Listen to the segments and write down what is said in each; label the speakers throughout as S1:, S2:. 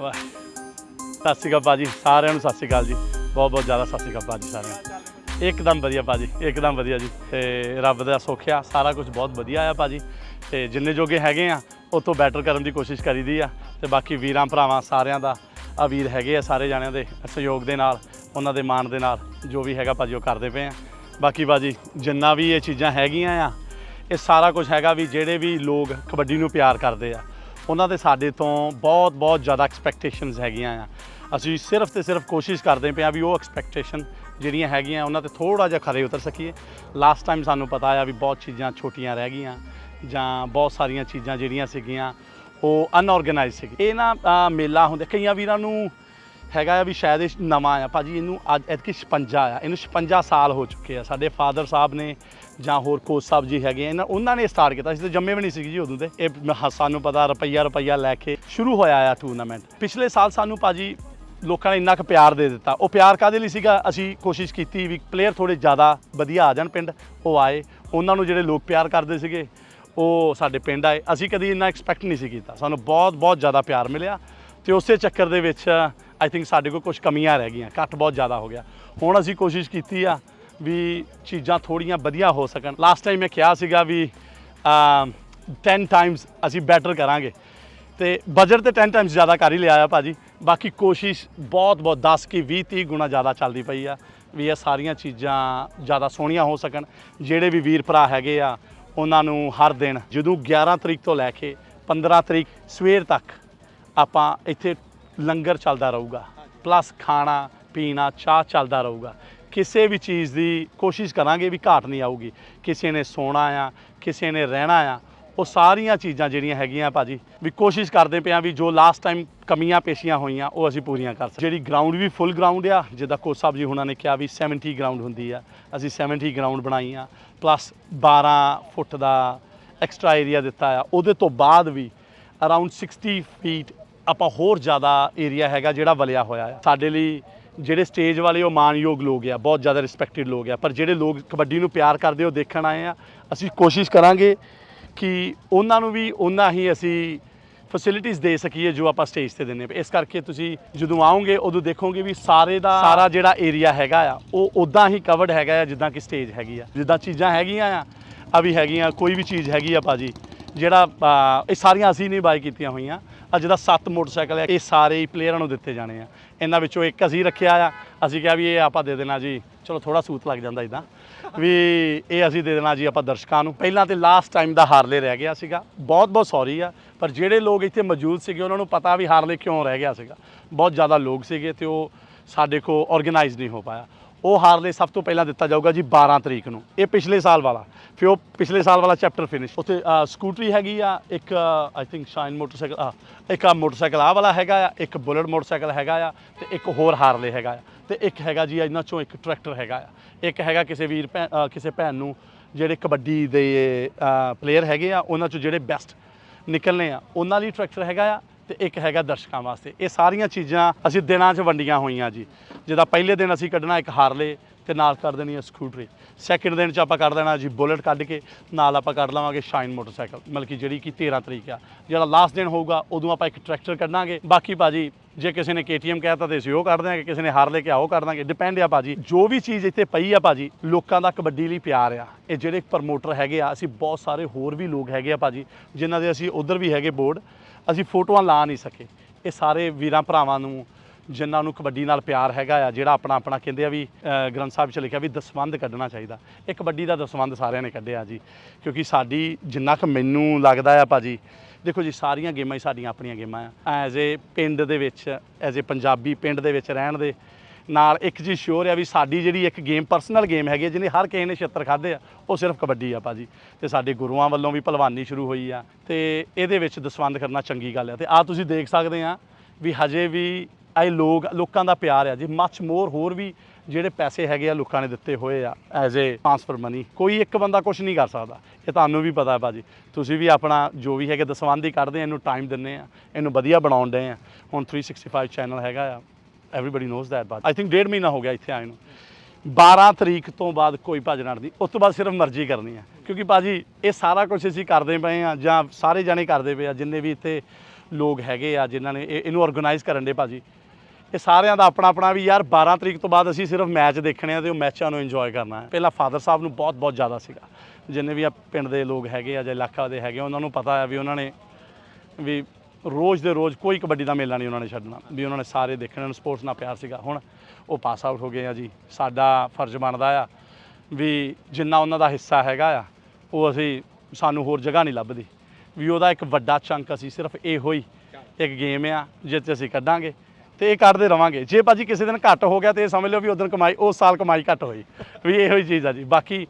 S1: ਵਾਹ। ਸਤਿ ਸ਼੍ਰੀ ਅਕਾਲ ਭਾਜੀ ਸਾਰਿਆਂ ਨੂੰ ਸਤਿ ਸ਼੍ਰੀ ਅਕਾਲ ਜੀ। ਬਹੁਤ ਬਹੁਤ ਜ਼ਿਆਦਾ ਸਤਿ ਸ਼੍ਰੀ ਅਕਾਲ ਭਾਜੀ ਸਾਰਿਆਂ ਨੂੰ। ਇੱਕਦਮ ਵਧੀਆ ਭਾਜੀ ਇੱਕਦਮ ਵਧੀਆ ਜੀ। ਤੇ ਰੱਬ ਦਾ ਸੁੱਖ ਆ, ਸਾਰਾ ਕੁਝ ਬਹੁਤ ਵਧੀਆ ਆ ਭਾਜੀ ਤੇ ਜਿੰਨੇ ਜੋਗੇ ਹੈਗੇ ਆ ਉਹ ਤੋਂ ਬੈਟਰ ਕਰਨ ਦੀ ਕੋਸ਼ਿਸ਼ ਕਰੀਦੀ ਆ। ਤੇ ਬਾਕੀ ਵੀਰਾਂ ਭਰਾਵਾਂ ਸਾਰਿਆਂ ਦਾ, ਆ ਵੀਰ ਹੈਗੇ ਆ ਸਾਰੇ ਜਾਣਿਆਂ ਦੇ ਸਹਿਯੋਗ ਦੇ ਨਾਲ, ਉਹਨਾਂ ਦੇ ਮਾਣ ਦੇ ਨਾਲ, ਜੋ ਵੀ ਹੈਗਾ ਭਾਜੀ ਉਹ ਕਰਦੇ ਪਏ ਆ। ਬਾਕੀ ਭਾਜੀ ਜਿੰਨਾ ਵੀ ਇਹ ਚੀਜ਼ਾਂ ਹੈਗੀਆਂ ਆ, ਇਹ ਸਾਰਾ ਕੁਝ ਹੈਗਾ ਵੀ ਜਿਹੜੇ ਵੀ ਲੋਕ ਕਬੱਡੀ ਨੂੰ ਪਿਆਰ ਕਰਦੇ ਆ। ਉਹਨਾਂ ਦੇ ਸਾਡੇ ਤੋਂ ਬਹੁਤ ਬਹੁਤ ਜ਼ਿਆਦਾ ਐਕਸਪੈਕਟੇਸ਼ਨਸ ਹੈਗੀਆਂ ਆ। ਅਸੀਂ ਸਿਰਫ ਤੇ ਸਿਰਫ ਕੋਸ਼ਿਸ਼ ਕਰਦੇ ਪਏ ਆ ਵੀ ਉਹ ਐਕਸਪੈਕਟੇਸ਼ਨ ਜਿਹੜੀਆਂ ਹੈਗੀਆਂ, ਉਹਨਾਂ ਤੇ ਥੋੜਾ ਜਿਹਾ ਖਰੇ ਉਤਰ ਸਕੀਏ। ਲਾਸਟ ਟਾਈਮ ਸਾਨੂੰ ਪਤਾ ਆ ਵੀ ਬਹੁਤ ਚੀਜ਼ਾਂ ਛੋਟੀਆਂ ਰਹਿ ਗਈਆਂ ਜਾਂ ਬਹੁਤ ਸਾਰੀਆਂ ਚੀਜ਼ਾਂ ਜਿਹੜੀਆਂ ਸੀਗੀਆਂ, ਉਹ ਅਨਆਰਗੇਨਾਈਜ਼ ਸੀ ਇਹ ਨਾ ਮੇਲਾ ਹੁੰਦੇ, ਕਈਆਂ ਵੀਰਾਂ ਨੂੰ ਹੈਗਾ ਆ ਵੀ ਸ਼ਾਇਦ ਇਹ ਨਵਾਂ ਆ, ਭਾਜੀ ਇਹਨੂੰ ਅੱਜ, ਐਤਕੀ 56 ਆ, ਇਹਨੂੰ 56 ਸਾਲ ਹੋ ਚੁੱਕੇ ਆ। ਸਾਡੇ ਫਾਦਰ ਸਾਹਿਬ ਨੇ ਜਾਂ ਹੋਰ ਕੋਚ ਸਾਹਿਬ ਜੀ ਹੈਗੇ ਆ, ਇਹਨਾਂ ਉਹਨਾਂ ਨੇ ਸਟਾਰਟ ਕੀਤਾ। ਸੀ ਤੇ ਜੰਮੇ ਵੀ ਨਹੀਂ ਸੀ ਜੀ ਉਦੋਂ ਦੇ। ਇਹ ਮ- ਸਾਨੂੰ ਪਤਾ, ਰੁਪਈਆ ਰੁਪਈਆ ਲੈ ਕੇ ਸ਼ੁਰੂ ਹੋਇਆ ਆ ਟੂਰਨਾਮੈਂਟ ਪਿਛਲੇ ਸਾਲ ਸਾਨੂੰ ਭਾਜੀ ਲੋਕਾਂ ਨੇ ਇੰਨਾ ਕੁ ਪਿਆਰ ਦੇ ਦਿੱਤਾ। ਉਹ ਪਿਆਰ ਕਾਦੇ ਲਈ ਸੀਗਾ? ਅਸੀਂ ਕੋਸ਼ਿਸ਼ ਕੀਤੀ ਵੀ ਪਲੇਅਰ ਥੋੜੇ ਜ਼ਿਆਦਾ ਵਧੀਆ ਆ ਜਾਣ ਪਿੰਡ। ਉਹ ਆਏ। ਉਹਨਾਂ ਨੂੰ ਜਿਹੜੇ ਲੋਕ ਪਿਆਰ ਕਰਦੇ ਸੀਗੇ, ਉਹ ਸਾਡੇ ਪਿੰਡ ਆਏ। ਅਸੀਂ ਕਦੀ ਇੰਨਾ ਐਕਸਪੈਕਟ ਨਹੀਂ ਸੀ ਕੀਤਾ। ਸਾਨੂੰ ਬਹੁਤ ਬਹੁਤ ਜ਼ਿਆਦਾ ਪਿਆਰ ਮਿਲਿਆ। ਤੇ ਉਸੇ ਚੱਕਰ ਦੇ ਵਿੱਚ ਆਈ ਥਿੰਕ ਸਾਡੇ ਕੋਲ ਕੁਝ ਕਮੀਆਂ ਰਹਿ ਗਈਆਂ। ਘੱਟ ਬਹੁਤ ਜ਼ਿਆਦਾ ਹੋ ਗਿਆ। ਹੁਣ ਅਸੀਂ ਕੋਸ਼ਿਸ਼ ਕੀਤੀ ਆ ਵੀ ਚੀਜ਼ਾਂ ਥੋੜੀਆਂ ਵਧੀਆ ਹੋ ਸਕਣ। ਲਾਸਟ ਟਾਈਮ ਮੈਂ ਕਿਹਾ ਸੀਗਾ ਵੀ ਅਮ, 10 ਟਾਈਮਸ ਅਸੀਂ ਬੈਟਰ ਕਰਾਂਗੇ। ਤੇ ਬਜਟ ਤੇ 10 ਟਾਈਮਸ ਜ਼ਿਆਦਾ ਕਰ ਹੀ ਲਿਆ ਆ ਭਾਜੀ। ਬਾਕੀ ਕੋਸ਼ਿਸ਼ ਬਹੁਤ ਬਹੁਤ 10 ਕੀ 20 30 ਗੁਣਾ ਜ਼ਿਆਦਾ ਚੱਲਦੀ ਪਈ ਆ ਵੀ ਇਹ ਸਾਰੀਆਂ ਚੀਜ਼ਾਂ ਜ਼ਿਆਦਾ ਸੋਹਣੀਆਂ ਹੋ ਸਕਣ। ਜਿਹੜੇ ਵੀ ਵੀਰ ਭਰਾ ਹੈਗੇ ਆ ਉਹਨਾਂ ਨੂੰ ਹਰ ਦਿਨ ਜਦੋਂ 11 ਤਰੀਕ ਤੋਂ ਲੈ ਕੇ 15 ਤਰੀਕ ਸਵੇਰ ਤੱਕ ਆਪਾਂ ਇੱਥੇ ਲੰਗਰ ਚੱਲਦਾ ਰਹੂਗਾ। ਪਲੱਸ ਖਾਣਾ ਪੀਣਾ ਚਾਹ ਚੱਲਦਾ ਰਹੂਗਾ। ਕਿਸੇ ਵੀ ਚੀਜ਼ ਦੀ ਕੋਸ਼ਿਸ਼ ਕਰਾਂਗੇ ਵੀ ਘਾਟ ਨਹੀਂ ਆਊਗੀ। ਕਿਸੇ ਨੇ ਸੋਣਾ ਆ, ਕਿਸੇ ਨੇ ਰਹਿਣਾ ਆ, ਉਹ ਸਾਰੀਆਂ ਚੀਜ਼ਾਂ ਜਿਹੜੀਆਂ ਹੈਗੀਆਂ ਭਾਜੀ, ਵੀ ਕੋਸ਼ਿਸ਼ ਕਰਦੇ ਪਿਆ ਵੀ ਜੋ ਲਾਸਟ ਟਾਈਮ ਕਮੀਆਂ ਪੇਸ਼ੀਆਂ ਹੋਈਆਂ, ਉਹ ਅਸੀਂ ਪੂਰੀਆਂ ਕਰ ਸਕੀਏ। ਜਿਹੜੀ ਗਰਾਊਂਡ ਵੀ ਫੁੱਲ ਗਰਾਊਂਡ ਆ, ਜਿੱਦਾਂ ਕੋਚ ਸਾਹਿਬ ਜੀ ਹੁਣਾਂ ਨੇ ਕਿਹਾ ਵੀ 70 ਗਰਾਊਂਡ ਹੁੰਦੀ ਆ, ਅਸੀਂ 70 ਗਰਾਊਂਡ ਬਣਾਈ ਆ ਪਲੱਸ 12 ਫੁੱਟ ਦਾ ਐਕਸਟਰਾ ਏਰੀਆ ਦਿੱਤਾ ਆ, ਉਹਦੇ ਤੋਂ ਬਾਅਦ ਵੀ ਅਰਾਊਂਡ 60 ਫੀਟ ਆਪਾਂ ਹੋਰ ਜ਼ਿਆਦਾ ਏਰੀਆ ਹੈਗਾ ਜਿਹੜਾ ਵਲਿਆ ਹੋਇਆ ਆ। ਸਾਡੇ ਲਈ ਜਿਹੜੇ ਸਟੇਜ ਵਾਲੇ, ਉਹ ਮਾਨਯੋਗ ਲੋਕ ਆ, ਬਹੁਤ ਜ਼ਿਆਦਾ ਰਿਸਪੈਕਟਡ ਲੋਕ ਆ। ਪਰ ਜਿਹੜੇ ਲੋਕ ਕਬੱਡੀ ਨੂੰ ਪਿਆਰ ਕਰਦੇ, ਉਹ ਦੇਖਣ ਆਏ ਆ। ਅਸੀਂ ਕੋਸ਼ਿਸ਼ ਕਰਾਂਗੇ ਕਿ ਉਹਨਾਂ ਨੂੰ ਵੀ ਉਹਨਾਂ ਹੀ ਅਸੀਂ ਫੈਸਿਲਿਟੀਆਂ ਦੇ ਸਕੀਏ ਜੋ ਆਪਾਂ ਸਟੇਜ ਤੇ ਦਿੰਨੇ ਪਏ ਇਸ ਕਰਕੇ ਤੁਸੀਂ ਜਦੋਂ ਆਓਗੇ, ਉਦੋਂ ਦੇਖੋਗੇ ਵੀ ਸਾਰੇ ਦਾ ਸਾਰਾ ਜਿਹੜਾ ਏਰੀਆ ਹੈਗਾ ਆ, ਉਹ ਉਦਾਂ ਹੀ ਕਵਰਡ ਹੈਗਾ ਆ ਜਿੱਦਾਂ ਕਿ ਸਟੇਜ ਹੈਗੀ ਆ। ਜਿੱਦਾਂ ਚੀਜ਼ਾਂ ਹੈਗੀਆਂ ਆ ਆ ਵੀ ਹੈਗੀਆਂ, ਕੋਈ ਵੀ ਚੀਜ਼ ਹੈਗੀ ਆ ਭਾਜੀ, ਜਿਹੜਾ ਇਹ ਸਾਰੀਆਂ ਅਸੀਂ ਨਹੀਂ ਬਾਈ ਕੀਤੀਆਂ ਹੋਈਆਂ। ਅੱਜ ਦਾ ਸੱਤ ਮੋਟਰਸਾਈਕਲ ਹੈ ਇਹ ਸਾਰੇ ਹੀ ਪਲੇਅਰਾਂ ਨੂੰ ਦਿੱਤੇ ਜਾਣੇ ਆ। ਇਹਨਾਂ ਵਿੱਚੋਂ ਇੱਕ ਅਸੀਂ ਰੱਖਿਆ ਆ, ਅਸੀਂ ਕਿਹਾ ਵੀ ਇਹ ਆਪਾਂ ਦੇ ਦੇਣਾ ਜੀ। ਚਲੋ ਥੋੜਾ ਸੂਤ ਲੱਗ ਜਾਂਦਾ ਇਦਾਂ ਵੀ ਇਹ ਅਸੀਂ ਦੇ ਦੇਣਾ ਜੀ ਆਪਾਂ ਦਰਸ਼ਕਾਂ ਨੂੰ। ਪਹਿਲਾਂ ਤੇ ਲਾਸਟ ਟਾਈਮ ਦਾ ਹਾਰਲੇ ਰਹਿ ਗਿਆ ਸੀਗਾ। ਬਹੁਤ ਬਹੁਤ ਸੌਰੀ ਆ। ਪਰ ਜਿਹੜੇ ਲੋਕ ਇੱਥੇ ਮੌਜੂਦ ਸੀਗੇ, ਉਹਨਾਂ ਨੂੰ ਪਤਾ ਵੀ ਹਾਰਲੇ ਕਿਉਂ ਰਹਿ ਗਿਆ ਸੀਗਾ। ਬਹੁਤ ਜ਼ਿਆਦਾ ਲੋਕ ਸੀਗੇ ਤੇ ਉਹ ਸਾਡੇ ਕੋ ਆਰਗੇਨਾਈਜ਼ ਨਹੀਂ ਹੋ ਪਾਇਆ। ਉਹ ਹਾਰਲੇ ਸਭ ਤੋਂ ਪਹਿਲਾਂ ਦਿੱਤਾ ਜਾਊਗਾ ਜੀ 12 ਤਰੀਕ ਨੂੰ, ਇਹ ਪਿਛਲੇ ਸਾਲ ਵਾਲਾ। ਫਿਰ ਉਹ ਪਿਛਲੇ ਸਾਲ ਵਾਲਾ ਚੈਪਟਰ ਫਿਨਿਸ਼ ਉੱਥੇ ਸਕੂਟਰੀ ਹੈਗੀ ਆ, ਇੱਕ ਆਈ ਥਿੰਕ ਸ਼ਾਈਨ ਮੋਟਰਸਾਈਕਲ ਇੱਕ ਆ ਮੋਟਰਸਾਈਕਲ ਆ ਵਾਲਾ ਹੈਗਾ ਆ, ਇੱਕ ਬੁਲਟ ਮੋਟਰਸਾਈਕਲ ਹੈਗਾ ਆ, ਤੇ ਇੱਕ ਹੋਰ ਹਾਰਲੇ ਹੈਗਾ ਆ। ਤੇ ਇੱਕ ਹੈਗਾ ਜੀ ਇਹਨਾਂ ਚੋਂ ਇੱਕ ਟਰੈਕਟਰ ਹੈਗਾ ਆ। ਇੱਕ ਹੈਗਾ ਕਿਸੇ ਵੀਰ ਭੈਣ ਕਿਸੇ ਭੈਣ ਨੂੰ, ਜਿਹੜੇ ਕਬੱਡੀ ਦੇ ਪਲੇਅਰ ਹੈਗੇ ਆ, ਉਹਨਾਂ ਚੋਂ ਜਿਹੜੇ ਬੈਸਟ ਨਿਕਲਨੇ ਆ, ਉਹਨਾਂ ਲਈ ਟਰੈਕਟਰ ਹੈਗਾ ਆ। ਤੇ ਇੱਕ ਹੈਗਾ ਦਰਸ਼ਕਾਂ ਵਾਸਤੇ। ਇਹ ਸਾਰੀਆਂ ਚੀਜ਼ਾਂ ਅਸੀਂ ਦਿਨਾਂ 'ਚ ਵੰਡੀਆਂ ਹੋਈਆਂ ਜੀ। ਜਿਹਦਾ ਪਹਿਲੇ ਦਿਨ ਅਸੀਂ ਕੱਢਣਾ ਇੱਕ ਹਾਰਲੇ ਤੇ ਨਾਲ ਕਰ ਦੇਣੀ ਹੈ ਸਕੂਟਰੀ। ਸੈਕਿੰਡ ਦਿਨ 'ਚ ਆਪਾਂ ਕਰ ਦੇਣਾ ਜੀ ਬੁਲਟ ਕੱਢ ਕੇ, ਨਾਲ ਆਪਾਂ ਕੱਢ ਲਵਾਂਗੇ ਸ਼ਾਈਨ ਮੋਟਰਸਾਈਕਲ। ਮਤਲਬ ਕਿ ਜਿਹੜੀ ਕਿ 13 ਤਰੀਕ ਆ। ਜਿਹੜਾ ਲਾਸਟ ਦਿਨ ਹੋਊਗਾ, ਉਦੋਂ ਆਪਾਂ ਇੱਕ ਟਰੈਕਟਰ ਕੱਢਾਂਗੇ। ਬਾਕੀ ਭਾਜੀ, ਜੇ ਕਿਸੇ ਨੇ KTM ਕਹਿਤਾ ਤੇ ਅਸੀਂ ਉਹ ਕਰ ਦਿਆਂਗੇ, ਕਿਸੇ ਨੇ ਹਾਰਲੇ ਕਿਹਾ ਉਹ ਕਰ ਦਾਂਗੇ ਡਿਪੈਂਡ ਆ ਭਾਜੀ, ਜੋ ਵੀ ਚੀਜ਼ ਇੱਥੇ ਪਈ ਆ ਭਾਜੀ, ਲੋਕਾਂ ਦਾ ਕਬੱਡੀ ਲਈ ਪਿਆਰ ਆ। ਇਹ ਜਿਹੜੇ ਪ੍ਰਮੋਟਰ ਹੈਗੇ ਆ, ਅਸੀਂ ਬਹੁਤ ਸਾਰੇ ਹੋਰ ਵੀ ਲੋਕ ਹੈਗੇ ਆ ਭਾਜੀ, ਜਿਨ੍ਹਾਂ ਦੇ ਅਸੀਂ ਉਧਰ ਵੀ ਹੈਗੇ ਬੋਰਡ ਅਸੀਂ ਫੋਟੋਆਂ ਲਾ ਨਹੀਂ ਸਕੇ। ਇਹ ਸਾਰੇ ਵੀਰਾਂ ਭਰਾਵਾਂ ਨੂੰ, ਜਿਨ੍ਹਾਂ ਨੂੰ ਕਬੱਡੀ ਨਾਲ ਪਿਆਰ ਹੈਗਾ ਆ, ਜਿਹੜਾ ਆਪਣਾ ਆਪਣਾ ਕਹਿੰਦੇ ਆ ਵੀ ਗ੍ਰੰਥ ਸਾਹਿਬ 'ਚ ਲਿਖਿਆ ਵੀ ਦਸਵੰਧ ਕੱਢਣਾ ਚਾਹੀਦਾ। ਇਹ ਕਬੱਡੀ ਦਾ ਦਸਵੰਧ ਸਾਰਿਆਂ ਨੇ ਕੱਢਿਆ ਜੀ, ਕਿਉਂਕਿ ਸਾਡੀ ਜਿੰਨਾ ਕੁ ਮੈਨੂੰ ਲੱਗਦਾ ਆ ਭਾਜੀ, ਦੇਖੋ ਜੀ, ਸਾਰੀਆਂ ਗੇਮਾਂ ਹੀ ਸਾਡੀਆਂ ਆਪਣੀਆਂ ਗੇਮਾਂ ਆ। ਐਜ਼ ਏ ਪਿੰਡ ਦੇ ਵਿੱਚ, ਐਜ਼ ਏ ਪੰਜਾਬੀ ਪਿੰਡ ਦੇ ਵਿੱਚ ਰਹਿਣ ਦੇ ਨਾਲ ਇੱਕ ਚੀਜ਼ ਸ਼ੋਰ ਆ ਵੀ ਸਾਡੀ ਜਿਹੜੀ ਇੱਕ ਗੇਮ ਪਰਸਨਲ ਗੇਮ ਹੈਗੀ ਆ, ਜਿਹਨੇ ਹਰ ਕਿਸੇ ਨੇ ਛਿੱਤਰ ਖਾਦੇ ਆ ਉਹ ਸਿਰਫ ਕਬੱਡੀ ਆ ਭਾਜੀ। ਤੇ ਸਾਡੇ ਗੁਰੂਆਂ ਵੱਲੋਂ ਵੀ ਭਲਵਾਨੀ ਸ਼ੁਰੂ ਹੋਈ ਆ ਤੇ ਇਹਦੇ ਵਿੱਚ ਦਸਵੰਧ ਕਰਨਾ ਚੰਗੀ ਗੱਲ ਆ। ਤੇ ਆ ਤੁਸੀਂ ਦੇਖ ਸਕਦੇ ਆ ਵੀ ਹਜੇ ਵੀ ਇਹ ਲੋਕ ਲੋਕਾਂ ਦਾ ਪਿਆਰ ਆ ਜੀ। ਮੱਚ ਮੋਰ ਹੋਰ ਵੀ ਜਿਹੜੇ ਪੈਸੇ ਹੈਗੇ ਆ ਲੋਕਾਂ ਨੇ ਦਿੱਤੇ ਹੋਏ ਆ ਐਜ਼ ਏ ਟ੍ਰਾਂਸਫਰ ਮਨੀ ਕੋਈ ਇੱਕ ਬੰਦਾ ਕੁਝ ਨਹੀਂ ਕਰ ਸਕਦਾ। ਇਹ ਤੁਹਾਨੂੰ ਵੀ ਪਤਾ ਹੈ ਭਾਜੀ। ਤੁਸੀਂ ਵੀ ਆਪਣਾ ਜੋ ਵੀ ਹੈਗੇ ਦਸਵੰਧ ਹੀ ਕੱਢਦੇ ਆ ਇਹਨੂੰ ਟਾਈਮ ਦਿੰਦੇ ਆ ਇਹਨੂੰ ਵਧੀਆ ਬਣਾਉਣ ਦੇ ਆ। ਹੁਣ 365 ਚੈਨਲ ਹੈਗਾ ਆ। Everybody knows that Baat I think ਡੇਢ ਮਹੀਨਾ ਹੋ ਗਿਆ ਇੱਥੇ ਆਏ ਨੂੰ। 12 ਤਰੀਕ ਤੋਂ ਬਾਅਦ ਕੋਈ ਭੱਜ ਨਹੀਂ ਉਸ ਤੋਂ ਬਾਅਦ ਸਿਰਫ ਮਰਜ਼ੀ ਕਰਨੀ ਹੈ। ਕਿਉਂਕਿ ਭਾਜੀ ਇਹ ਸਾਰਾ ਕੁਝ ਅਸੀਂ ਕਰਦੇ ਪਏ ਆ ਜਾਂ ਸਾਰੇ ਜਾਣੇ ਕਰਦੇ ਪਏ ਆ ਜਿੰਨੇ ਵੀ ਇੱਥੇ ਲੋਕ ਹੈਗੇ ਆ ਜਿਨ੍ਹਾਂ ਨੇ ਇਹ- ਇਹਨੂੰ ਆਰਗੇਨਾਈਜ਼ ਕਰਨ ਦੇ ਭਾਜੀ। ਇਹ ਸਾਰਿਆਂ ਦਾ ਆਪਣਾ ਆਪਣਾ ਵੀ ਯਾਰ 12 ਤਰੀਕ ਤੋਂ ਬਾਅਦ ਅਸੀਂ ਸਿਰਫ ਮੈਚ ਦੇਖਣੇ ਆ ਤੇ ਉਹ ਮੈਚਾਂ ਨੂੰ ਇੰਜੋਏ ਕਰਨਾ ਹੈ। ਪਹਿਲਾਂ ਫਾਦਰ ਸਾਹਿਬ ਨੂੰ ਬਹੁਤ ਬਹੁਤ ਜ਼ਿਆਦਾ ਸੀਗਾ। ਜਿੰਨੇ ਵੀ ਆ ਪਿੰਡ ਦੇ ਲੋਕ ਹੈਗੇ ਆ ਜਾਂ ਇਲਾਕਾ ਦੇ ਹੈਗੇ ਆ, ਉਹਨਾਂ ਨੂੰ ਪਤਾ ਆ ਵੀ ਉਹਨਾਂ ਨੇ ਵੀ ਰੋਜ਼ ਦੇ ਰੋਜ਼ ਕੋਈ ਕਬੱਡੀ ਦਾ ਮੇਲਾ ਨਹੀਂ ਉਹਨਾਂ ਨੇ ਛੱਡਣਾ। ਵੀ ਉਹਨਾਂ ਨੇ ਸਾਰੇ ਦੇਖਣੇ ਨੂੰ ਸਪੋਰਟਸ ਨਾਲ ਪਿਆਰ ਸੀਗਾ। ਹੁਣ ਉਹ ਪਾਸ ਆਊਟ ਹੋ ਗਏ ਆ ਜੀ। ਸਾਡਾ ਫਰਜ਼ ਬਣਦਾ ਆ ਵੀ ਜਿੰਨਾ ਉਹਨਾਂ ਦਾ ਹਿੱਸਾ ਹੈਗਾ ਆ, ਉਹ ਅਸੀਂ ਸਾਨੂੰ ਹੋਰ ਜਗ੍ਹਾ ਨਹੀਂ ਲੱਭਦੀ। ਵੀ ਉਹਦਾ ਇੱਕ ਵੱਡਾ ਚੰਕ ਅਸੀਂ ਸਿਰਫ ਇਹੋ ਹੀ ਇੱਕ ਗੇਮ ਆ, ਜਿਸ 'ਚ ਅਸੀਂ ਕੱਢਾਂਗੇ ਤੇ ਇਹ ਕੱਢਦੇ ਰਵਾਂਗੇ। ਜੇ ਭਾਜੀ ਕਿਸੇ ਦਿਨ ਘੱਟ ਹੋ ਗਿਆ ਤੇ ਇਹ ਸਮਝ ਲਿਓ ਵੀ ਉਦੋਂ ਕਮਾਈ, ਉਸ ਸਾਲ ਕਮਾਈ ਘੱਟ ਹੋਈ। ਵੀ ਇਹੋ ਹੀ ਚੀਜ਼ ਆ ਜੀ। ਬਾਕੀ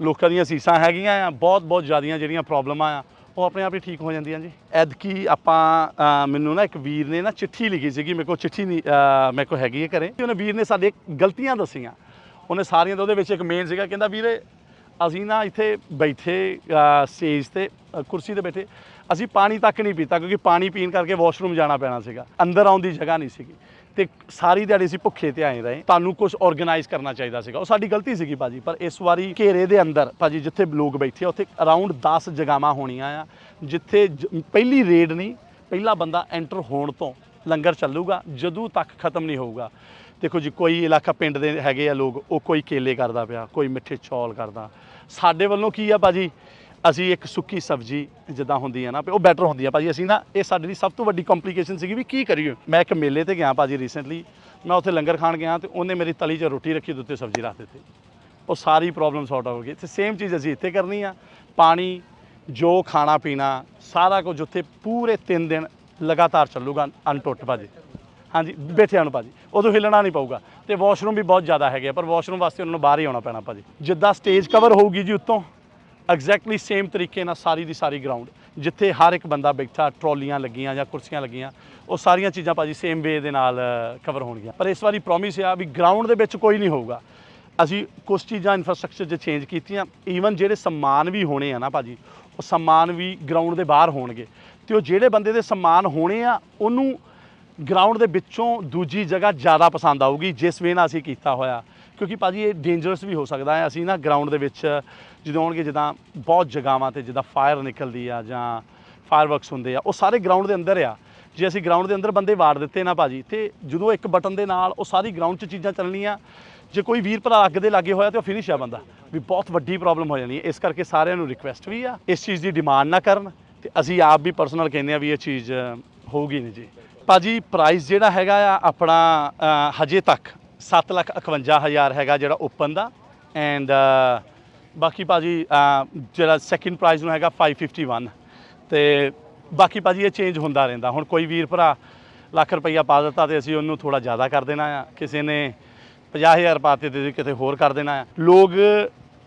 S1: ਲੋਕਾਂ ਦੀਆਂ ਸੀਸਾਂ ਹੈਗੀਆਂ ਆ ਬਹੁਤ ਬਹੁਤ ਜ਼ਿਆਦੀਆਂ ਜਿਹੜੀਆਂ ਪ੍ਰੋਬਲਮਾਂ ਆ ਉਹ ਆਪਣੇ ਆਪ ਹੀ ਠੀਕ ਹੋ ਜਾਂਦੀਆਂ ਜੀ ਐਦਕੀ ਆਪਾਂ ਮੈਨੂੰ ਨਾ ਇੱਕ ਵੀਰ ਨੇ ਨਾ ਚਿੱਠੀ ਲਿਖੀ ਸੀਗੀ, ਮੇਰੇ ਕੋਲ ਚਿੱਠੀ ਨਹੀਂ ਮੇਰੇ ਕੋਲ ਹੈਗੀ ਹੈ ਘਰੇ। ਤੇ ਉਹਨੇ ਵੀਰ ਨੇ ਸਾਡੇ ਗਲਤੀਆਂ ਦੱਸੀਆਂ। ਉਹਨੇ ਸਾਰੀਆਂ ਦਾ ਉਹਦੇ ਵਿੱਚ ਇੱਕ ਮੇਨ ਸੀਗਾ, ਕਹਿੰਦਾ ਵੀਰੇ, ਅਸੀਂ ਨਾ ਇੱਥੇ ਬੈਠੇ ਸਟੇਜ ਤੇ ਕੁਰਸੀ ਤੇ ਬੈਠੇ। ਅਸੀਂ ਪਾਣੀ ਤੱਕ ਨਹੀਂ ਪੀਤਾ, ਕਿਉਂਕਿ ਪਾਣੀ ਪੀਣ ਕਰਕੇ ਵਾਸ਼ਰੂਮ ਜਾਣਾ ਪੈਣਾ ਸੀਗਾ। ਅੰਦਰ ਆਉਣ ਦੀ ਜਗ੍ਹਾ ਨਹੀਂ ਸੀਗੀ। ਤੇ ਸਾਰੀ ਦਿਹਾੜੀ ਅਸੀਂ ਭੁੱਖੇ ਤੇ ਆਏ ਰਹੇ। ਤੁਹਾਨੂੰ ਕੁਝ ਆਰਗੇਨਾਈਜ਼ ਕਰਨਾ ਚਾਹੀਦਾ ਸੀਗਾ। ਉਹ ਸਾਡੀ ਗਲਤੀ ਸੀਗੀ ਭਾਜੀ, ਪਰ ਇਸ ਵਾਰੀ ਘੇਰੇ ਦੇ ਅੰਦਰ ਭਾਜੀ ਜਿੱਥੇ ਲੋਕ ਬੈਠੇ ਆ, ਉੱਥੇ ਅਰਾਊਂਡ 10 ਜਗਾਵਾਂ ਹੋਣੀਆਂ ਆ, ਜਿੱਥੇ ਜ- ਪਹਿਲੀ ਰੇਡ ਨਹੀਂ, ਪਹਿਲਾ ਬੰਦਾ ਐਂਟਰ ਹੋਣ ਤੋਂ ਲੰਗਰ ਚੱਲੂਗਾ, ਜਦੋਂ ਤੱਕ ਖਤਮ ਨਹੀਂ ਹੋਊਗਾ। ਦੇਖੋ ਜੀ, ਕੋਈ ਇਲਾਕਾ ਪਿੰਡ ਦੇ ਹੈਗੇ ਆ ਲੋਕ, ਉਹ ਕੋਈ ਕੇਲੇ ਕਰਦਾ ਪਿਆ, ਕੋਈ ਮਿੱਠੇ ਚੌਲ ਕਰਦਾ। ਸਾਡੇ ਵੱਲੋਂ ਕੀ ਆ ਭਾਜੀ? ਅਸੀਂ ਇੱਕ ਸੁੱਕੀ ਸਬਜ਼ੀ ਜਿੱਦਾਂ ਹੁੰਦੀ ਹੈ ਨਾ ਉਹ ਬੈਟਰ ਹੁੰਦੀ ਆ ਭਾਜੀ। ਅਸੀਂ ਨਾ ਇਹ ਸਾਡੇ ਲਈ ਸਭ ਤੋਂ ਵੱਡੀ ਕੰਪਲਿਕੇਸ਼ਨ ਸੀਗੀ ਵੀ ਕੀ ਕਰੀਏ। ਮੈਂ ਇੱਕ ਮੇਲੇ ਤੇ ਗਿਆ ਭਾਜੀ ਰੀਸੈਂਟਲੀ ਮੈਂ ਉੱਥੇ ਲੰਗਰ ਖਾਣ ਗਿਆ ਤੇ ਉਹਨੇ ਮੇਰੀ ਤਲੀ 'ਚ ਰੋਟੀ ਰੱਖੀ ਤੇ ਸਬਜ਼ੀ ਰੱਖ ਦਿੱਤੀ। ਉਹ ਸਾਰੀ ਪ੍ਰੋਬਲਮ ਸੌਟ ਹੋ ਗਈ। ਤੇ ਸੇਮ ਚੀਜ਼ ਅਸੀਂ ਇੱਥੇ ਕਰਨੀ ਆ। ਪਾਣੀ ਜੋ ਖਾਣਾ ਪੀਣਾ ਸਾਰਾ ਕੁਝ ਉੱਥੇ ਪੂਰੇ 3 ਦਿਨ ਲਗਾਤਾਰ ਚੱਲੂਗਾ ਅਨਟੁੱਟ ਭਾਜੀ। ਹਾਂਜੀ ਬੈਠਿਆਂ ਨੂੰ ਭਾਜੀ। ਉਦੋਂ ਹਿੱਲਣਾ ਨਹੀਂ ਪਊਗਾ। ਤੇ ਵਾਸ਼ਰੂਮ ਵੀ ਬਹੁਤ ਜ਼ਿਆਦਾ ਹੈਗੇ ਆ, ਪਰ ਵਾਸ਼ਰੂਮ ਵਾਸਤੇ ਉਹਨਾਂ ਨੂੰ ਬਾਹਰ ਹੀ ਆਉਣਾ ਪੈਣਾ ਭਾਜੀ। ਜਿੱਦਾਂ ਸਟੇਜ ਕਵਰ ਹੋਊਗੀ ਜੀ ਉੱਤੋਂ ਐਗਜ਼ੈਕਟਲੀ ਸੇਮ ਤਰੀਕੇ ਨਾਲ ਸਾਰੀ ਦੀ ਸਾਰੀ ਗਰਾਊਂਡ ਜਿੱਥੇ ਹਰ ਇੱਕ ਬੰਦਾ ਬੈਠਾ, ਟਰਾਲੀਆਂ ਲੱਗੀਆਂ ਜਾਂ ਕੁਰਸੀਆਂ ਲੱਗੀਆਂ, ਉਹ ਸਾਰੀਆਂ ਚੀਜ਼ਾਂ ਭਾਜੀ ਸੇਮ ਵੇ ਦੇ ਨਾਲ ਕਵਰ ਹੋਣਗੀਆਂ। ਪਰ ਇਸ ਵਾਰੀ ਪ੍ਰੋਮਿਸ ਆ ਵੀ ਗਰਾਊਂਡ ਦੇ ਵਿੱਚ ਕੋਈ ਨਹੀਂ ਹੋਊਗਾ। ਅਸੀਂ ਕੁਝ ਚੀਜ਼ਾਂ ਇਨਫਰਾਸਟ੍ਰਕਚਰ 'ਚ ਚੇਂਜ ਕੀਤੀਆਂ ਈਵਨ ਜਿਹੜੇ ਸਮਾਨ ਵੀ ਹੋਣੇ ਆ ਨਾ ਭਾਜੀ, ਉਹ ਸਮਾਨ ਵੀ ਗਰਾਊਂਡ ਦੇ ਬਾਹਰ ਹੋਣਗੇ। ਤੇ ਉਹ ਜਿਹੜੇ ਬੰਦੇ ਦੇ ਸਮਾਨ ਹੋਣੇ ਆ, ਉਹਨੂੰ ਗਰਾਊਂਡ ਦੇ ਵਿੱਚੋਂ ਦੂਜੀ ਜਗ੍ਹਾ ਜ਼ਿਆਦਾ ਪਸੰਦ ਆਊਗੀ, ਜਿਸ ਵੇ ਨਾਲ ਅਸੀਂ ਕੀਤਾ ਹੋਇਆ। ਕਿਉਂਕਿ ਭਾਜੀ ਇਹ ਡੇਂਜਰਸ ਵੀ ਹੋ ਸਕਦਾ ਹੈ। ਅਸੀਂ ਨਾ ਗਰਾਊਂਡ ਦੇ ਵਿੱਚ ਜਦੋਂ ਆਉਣਗੇ ਜਿੱਦਾਂ ਬਹੁਤ ਜਗ੍ਹਾਵਾਂ ਤੇ ਜਿੱਦਾਂ ਫਾਇਰ ਨਿਕਲਦੀ ਆ ਜਾਂ ਫਾਇਰਵਰਕਸ ਹੁੰਦੇ ਆ ਉਹ ਸਾਰੇ ਗਰਾਊਂਡ ਦੇ ਅੰਦਰ ਆ। ਜੇ ਅਸੀਂ ਗਰਾਊਂਡ ਦੇ ਅੰਦਰ ਬੰਦੇ ਵਾੜ ਦਿੱਤੇ ਨਾ ਭਾਜੀ ਤੇ ਜਦੋਂ ਇੱਕ ਬਟਨ ਦੇ ਨਾਲ ਉਹ ਸਾਰੀ ਗਰਾਊਂਡ 'ਚ ਚੀਜ਼ਾਂ ਚੱਲਣੀਆਂ ਜੇ ਕੋਈ ਵੀਰ ਭਰਾ ਅੱਗ ਦੇ ਲਾਗੇ ਹੋਇਆ ਤੇ ਉਹ ਫਿਨਿਸ਼ ਆ ਬੰਦਾ ਵੀ ਬਹੁਤ ਵੱਡੀ ਪ੍ਰੋਬਲਮ ਹੋ ਜਾਣੀ ਹੈ। ਇਸ ਕਰਕੇ ਸਾਰਿਆਂ ਨੂੰ ਰਿਕੁਐਸਟ ਵੀ ਆ ਇਸ ਚੀਜ਼ ਦੀ ਡਿਮਾਂਡ ਨਾ ਕਰਨ ਤੇ ਅਸੀਂ ਆਪ ਵੀ ਪਰਸਨਲ ਕਹਿੰਦੇ ਆ ਵੀ ਇਹ ਚੀਜ਼ ਅ, ਹੋਊਗੀ ਨਹੀਂ ਜੀ। ਭਾਜੀ ਪ੍ਰਾਈਸ ਜਿਹੜਾ ਹੈਗਾ ਆ ਆਪਣਾ ਹਜੇ ਤੱਕ 7 ਲੱਖ 51 ਹਜ਼ਾਰ ਹੈਗਾ ਜਿਹੜਾ ਓਪਨ ਦਾ। ਐਂਡ ਬਾਕੀ ਭਾਜੀ ਅ, ਜਿਹੜਾ ਸੈਕਿੰਡ ਪ੍ਰਾਈਜ਼ ਨੂੰ ਹੈਗਾ 551 ਤੇ ਬਾਕੀ ਭਾਜੀ ਇਹ ਚੇਂਜ ਹੁੰਦਾ ਰਹਿੰਦਾ। ਹੁਣ ਕੋਈ ਵੀਰ ਭਰਾ ਲੱਖ ਰੁਪਈਆ ਪਾ ਦਿੱਤਾ ਤੇ ਅਸੀਂ ਉਹਨੂੰ ਥੋੜਾ ਜ਼ਿਆਦਾ ਕਰ ਦੇਣਾ ਆ। ਕਿਸੇ ਨੇ 50000 ਪਾਤੇ ਤੇ ਅਸੀਂ ਕਿਤੇ ਹੋਰ ਕਰ ਦੇਣਾ ਆ। ਲੋਕ